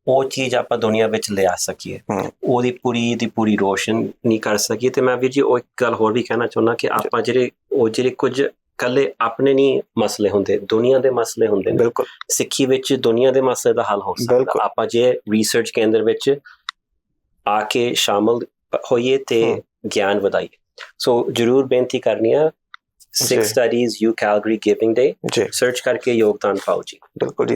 ਉਹ ਚੀਜ਼ ਆਪਾਂ ਦੁਨੀਆ ਵਿੱਚ ਲਿਆ ਸਕੀਏ। ਉਹਦੀ ਪੂਰੀ ਦੀ ਪੂਰੀ ਰੋਸ਼ਨ ਨਹੀਂ ਕਰ ਸਕੀਏ ਤੇ ਮੈਂ ਵੀਰ ਜੀ ਉਹ ਇੱਕ ਗੱਲ ਹੋਰ ਵੀ ਕਹਿਣਾ ਚਾਹੁੰਦਾ ਕਿ ਆਪਾਂ ਜਿਹੜੇ ਉਹ ਜਿਹੜੇ ਕੁਝ ਕੱਲੇ ਆਪਣੇ ਨਹੀਂ ਮਸਲੇ ਹੁੰਦੇ ਦੁਨੀਆ ਦੇ ਮਸਲੇ ਹੁੰਦੇ ਨੇ ਬਿਲਕੁਲ ਸਿੱਖੀ ਵਿੱਚ ਦੁਨੀਆ ਦੇ ਮਸਲੇ ਦਾ ਹੱਲ ਹੋ। ਸਕਦਾ ਆਪਾਂ ਜੇ ਰਿਸਰਚ ਕੇਂਦਰ ਵਿੱਚ ਆ ਕੇ ਸ਼ਾਮਲ ਹੋਈਏ ਤੇ। ਗਿਆਨ ਵਧਾਈਏ ਸੋ ਜਰੂਰ ਬੇਨਤੀ ਕਰਨੀ ਆ Six studies, is Calgary Giving Day. Search karke करके योगदान पाओ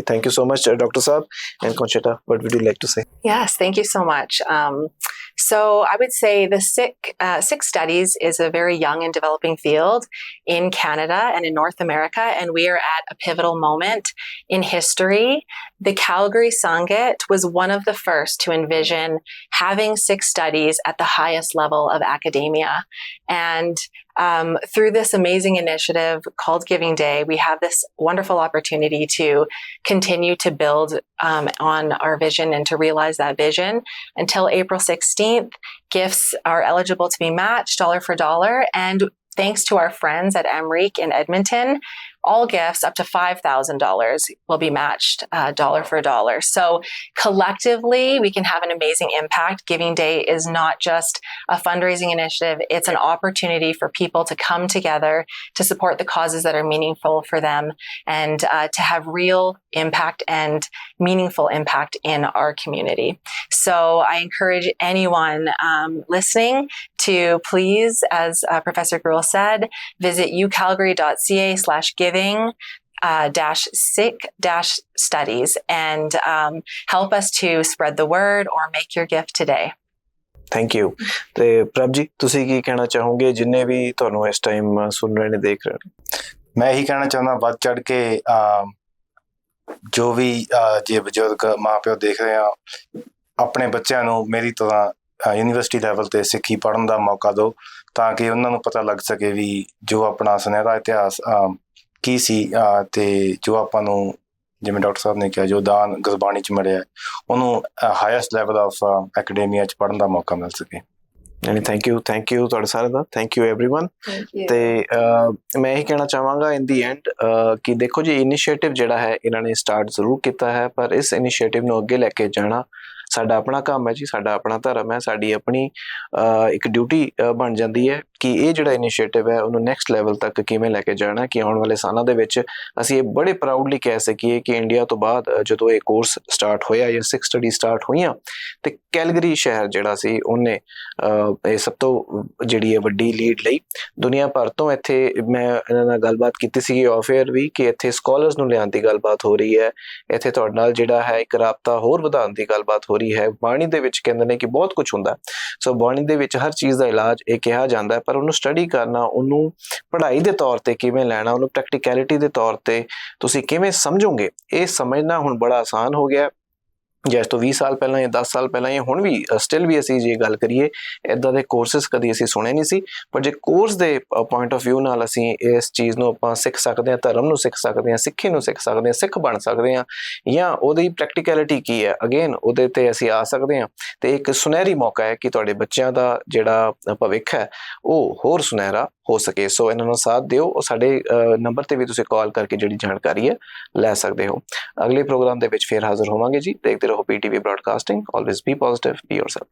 Thank you so much, uh, Doctor so And doctor what would you like to say? Yes. Thank you so much. Um, so I would say the sick uh, sick studies is a very young and developing field in Canada and in North America, and we are at a pivotal moment in history. The Calgary Sangit was one of the first to envision having sick studies at the highest level of academia, and um, through this amazing initiative called Giving Day, we have this wonderful opportunity to continue to build um, on our vision and to realize that vision. Until April 16th, gifts are eligible to be matched dollar for dollar. And thanks to our friends at Emreek in Edmonton, all gifts up to $5,000 will be matched uh, dollar for dollar. So collectively, we can have an amazing impact. Giving Day is not just a fundraising initiative, it's an opportunity for people to come together to support the causes that are meaningful for them and uh, to have real impact and meaningful impact in our community. So I encourage anyone um, listening to please, as uh, Professor Gruhl said, visit ucalgary.ca slash giving uh, dash sick dash studies and um, help us to spread the word or make your gift today. Thank you ਤੇ ਪ੍ਰਭ ਜੀ ਤੁਸੀਂ ਕੀ ਕਹਿਣਾ ਚਾਹੋਗੇ ਜਿੰਨੇ ਵੀ ਤੁਹਾਨੂੰ ਇਸ time ਸੁਣ ਰਹੇ ਨੇ ਦੇਖ ਰਹੇ ਨੇ ਮੈਂ ਇਹੀ ਕਹਿਣਾ ਚਾਹੁੰਦਾ ਵੱਧ ਚੜ ਕੇ ਅਮ, ਜੋ ਵੀ ਅ, ਜੇ ਬਜ਼ੁਰਗ ਮਾਪਿਓ ਦੇਖ ਰਹੇ ਆ ਆਪਣੇ ਬੱਚਿਆਂ ਨੂੰ ਮੇਰੀ ਤਰ੍ਹਾਂ ਯੂਨੀਵਰਸਿਟੀ ਲੈਵਲ ਤੇ ਸਿੱਖੀ ਪੜ੍ਹਨ ਦਾ ਮੌਕਾ ਦਿਓ ਤਾਂ ਕਿ ਉਹਨਾਂ ਨੂੰ ਪਤਾ ਲੱਗ ਸਕੇ ਵੀ ਜੋ ਆਪਣਾ ਸੁਨਹਿਰਾ ਇਤਿਹਾਸ ਅਮ, ਕੀ ਸੀ ਅ, ਤੇ ਜੋ ਆਪਾਂ ਨੂੰ ਜਿਵੇਂ ਡਾਕਟਰ ਸਾਹਿਬ ਨੇ ਕਿਹਾ ਜੋ ਦਾਨ ਗੁਰਬਾਣੀ ਚ ਮਿਲਿਆ ਹੈ, ਉਹਨੂੰ ਹਾਈਐਸਟ ਲੈਵਲ ਆਫ ਐਕੈਡਮੀਆ ਚ ਪੜ੍ਹਨ ਦਾ ਮੌਕਾ ਮਿਲ ਸਕੇ ਯਾਨੀ ਥੈਂਕ ਯੂ ਥੈਂਕ ਯੂ ਤੁਹਾਡੇ ਸਾਰਿਆਂ ਦਾ thank you everyone Thank you. ਤੇ ਅਹ, ਮੈਂ ਇਹ ਕਹਿਣਾ ਚਾਹਾਂਗਾ ਇਨ ਦੀ ਐਂਡ ਕਿ ਦੇਖੋ ਜੀ ਇਨੀਸ਼ੀਏਟਿਵ ਜਿਹੜਾ ਹੈ ਇਹਨਾਂ ਨੇ ਸਟਾਰਟ ਜ਼ਰੂਰ ਕੀਤਾ ਹੈ ਪਰ ਇਸ ਇਨੀਸ਼ੀਏਟਿਵ ਨੂੰ ਅੱਗੇ ਲੈ ਕੇ ਜਾਣਾ ਸਾਡਾ ਆਪਣਾ ਕੰਮ ਹੈ ਜੀ, ਸਾਡਾ ਆਪਣਾ ਧਰਮ ਹੈ, ਸਾਡੀ ਆਪਣੀ ਇੱਕ ਡਿਊਟੀ ਬਣ ਜਾਂਦੀ ਹੈ। ਕਿ ਇਹ ਜਿਹੜਾ ਇਨੀਸ਼ੀਏਟਿਵ ਹੈ, ਉਹਨੂੰ ਨੈਕਸਟ ਲੈਵਲ ਤੱਕ ਕਿਵੇਂ ਲੈ ਕੇ ਜਾਣਾ ਕਿ ਆਉਣ ਵਾਲੇ ਸਾਲਾਂ ਦੇ ਵਿੱਚ ਅਸੀਂ ਇਹ ਬੜੇ ਪ੍ਰਾਊਡਲੀ ਕਹਿ ਸਕੀਏ ਕਿ ਇੰਡੀਆ ਤੋਂ ਬਾਅਦ ਜਦੋਂ ਇਹ ਕੋਰਸ ਸਟਾਰਟ ਹੋਇਆ ਜਾਂ ਸਿਕਸ ਸਟੱਡੀ ਸਟਾਰਟ ਹੋਈਆਂ, ਤੇ ਕੈਲਗਰੀ ਸ਼ਹਿਰ ਜਿਹੜਾ ਸੀ, ਉਹਨੇ ਇਹ ਸਭ ਤੋਂ ਜਿਹੜੀ ਹੈ ਵੱਡੀ ਲੀਡ ਲਈ। ਦੁਨੀਆ ਭਰ ਤੋਂ ਇੱਥੇ ਮੈਂ ਇਹਨਾਂ ਨਾਲ ਗੱਲਬਾਤ ਕੀਤੀ ਸੀ ਆਫ 에ਅਰ ਵੀ, ਕਿ ਇੱਥੇ ਸਕਾਲਰਸ ਨੂੰ ਲਿਆਉਣ ਦੀ ਗੱਲਬਾਤ ਹੋ ਰਹੀ ਹੈ। ਇੱਥੇ ਤੁਹਾਡੇ ਨਾਲ ਜਿਹੜਾ ਹੈ, ਇੱਕ ਰਾਬਤਾ ਹੋਰ ਵਧਾਉਣ ਦੀ ਗੱਲਬਾਤ ਹੋ ਰਹੀ ਹੈ। ਬਾਣੀ ਦੇ ਵਿੱਚ ਕਹਿੰਦੇ ਨੇ ਕਿ ਬਹੁਤ ਕੁਝ ਹੁੰਦਾ। ਸੋ ਬਾਣੀ ਦੇ ਵਿੱਚ ਹਰ ਚੀਜ਼ ਦਾ ਇਲਾਜ ਇਹ ਕਿਹਾ ਜਾਂਦਾ ਹੈ ਪਰ ਉਹਨੂੰ ਸਟੱਡੀ ਕਰਨਾ, ਉਹਨੂੰ ਪੜ੍ਹਾਈ ਦੇ ਤੌਰ ਤੇ ਕਿਵੇਂ ਲੈਣਾ, ਉਹਨੂੰ ਪ੍ਰੈਕਟੀਕੈਲਿਟੀ ਦੇ ਤੌਰ ਤੇ ਤੁਸੀਂ ਕਿਵੇਂ ਸਮਝੋਗੇ, ਇਹ ਸਮਝਣਾ ਹੁਣ ਬੜਾ ਆਸਾਨ ਹੋ ਗਿਆ। ਜਾਂ ਇਸ ਤੋਂ 20 ਸਾਲ ਪਹਿਲਾਂ ਜਾਂ 10 ਸਾਲ ਪਹਿਲਾਂ ਜਾਂ ਹੁਣ ਵੀ ਸਟਿਲ ਵੀ ਅਸੀਂ ਜੇ ਗੱਲ ਕਰੀਏ ਇਦਾਂ ਦੇ ਕੋਰਸਸ ਕਦੀ ਅਸੀਂ ਸੁਣੇ ਨਹੀਂ ਸੀ, ਪਰ ਜੇ ਕੋਰਸ ਦੇ ਪੁਆਇੰਟ ਆਫ View ਨਾਲ ਅਸੀਂ ਇਸ ਚੀਜ਼ ਨੂੰ ਆਪਾਂ ਸਿੱਖ ਸਕਦੇ ਹਾਂ, ਧਰਮ ਨੂੰ ਸਿੱਖ ਸਕਦੇ ਹਾਂ, ਸਿੱਖੀ ਨੂੰ ਸਿੱਖ ਸਕਦੇ ਹਾਂ, ਸਿੱਖ ਬਣ ਸਕਦੇ ਹਾਂ, ਜਾਂ ਉਹਦੀ ਪ੍ਰੈਕਟੀਕੈਲਿਟੀ ਕੀ ਹੈ? ਅਗੇਨ ਉਹਦੇ ਤੇ ਅਸੀਂ ਆ ਸਕਦੇ ਹਾਂ। ਤੇ ਇੱਕ ਸੁਨਹਿਰੀ ਮੌਕਾ ਹੈ ਕਿ ਤੁਹਾਡੇ ਬੱਚਿਆਂ ਦਾ ਜਿਹੜਾ ਭਵਿੱਖ ਹੈ, ਉਹ ਹੋਰ ਸੁਨਹਿਰਾ ਹੋ ਸਕੇ। ਸੋ ਇਹਨਾਂ ਨੂੰ ਸਾਥ ਦਿਓ। ਉਹ ਸਾਡੇ ਨੰਬਰ ਤੇ ਵੀ ਤੁਸੀਂ ਕਾਲ ਕਰਕੇ ਜਿਹੜੀ ਜਾਣਕਾਰੀ ਹੈ ਲੈ ਸਕਦੇ ਹੋ। ਅਗਲੇ ਪ੍ਰੋਗਰਾਮ ਦੇ ਵਿੱਚ ਫੇਰ ਹਾਜ਼ਰ ਹੋਵਾਂਗੇ ਜੀ। ਦੇਖਦੇ ਰਹੋ PTV broadcasting always be positive be yourself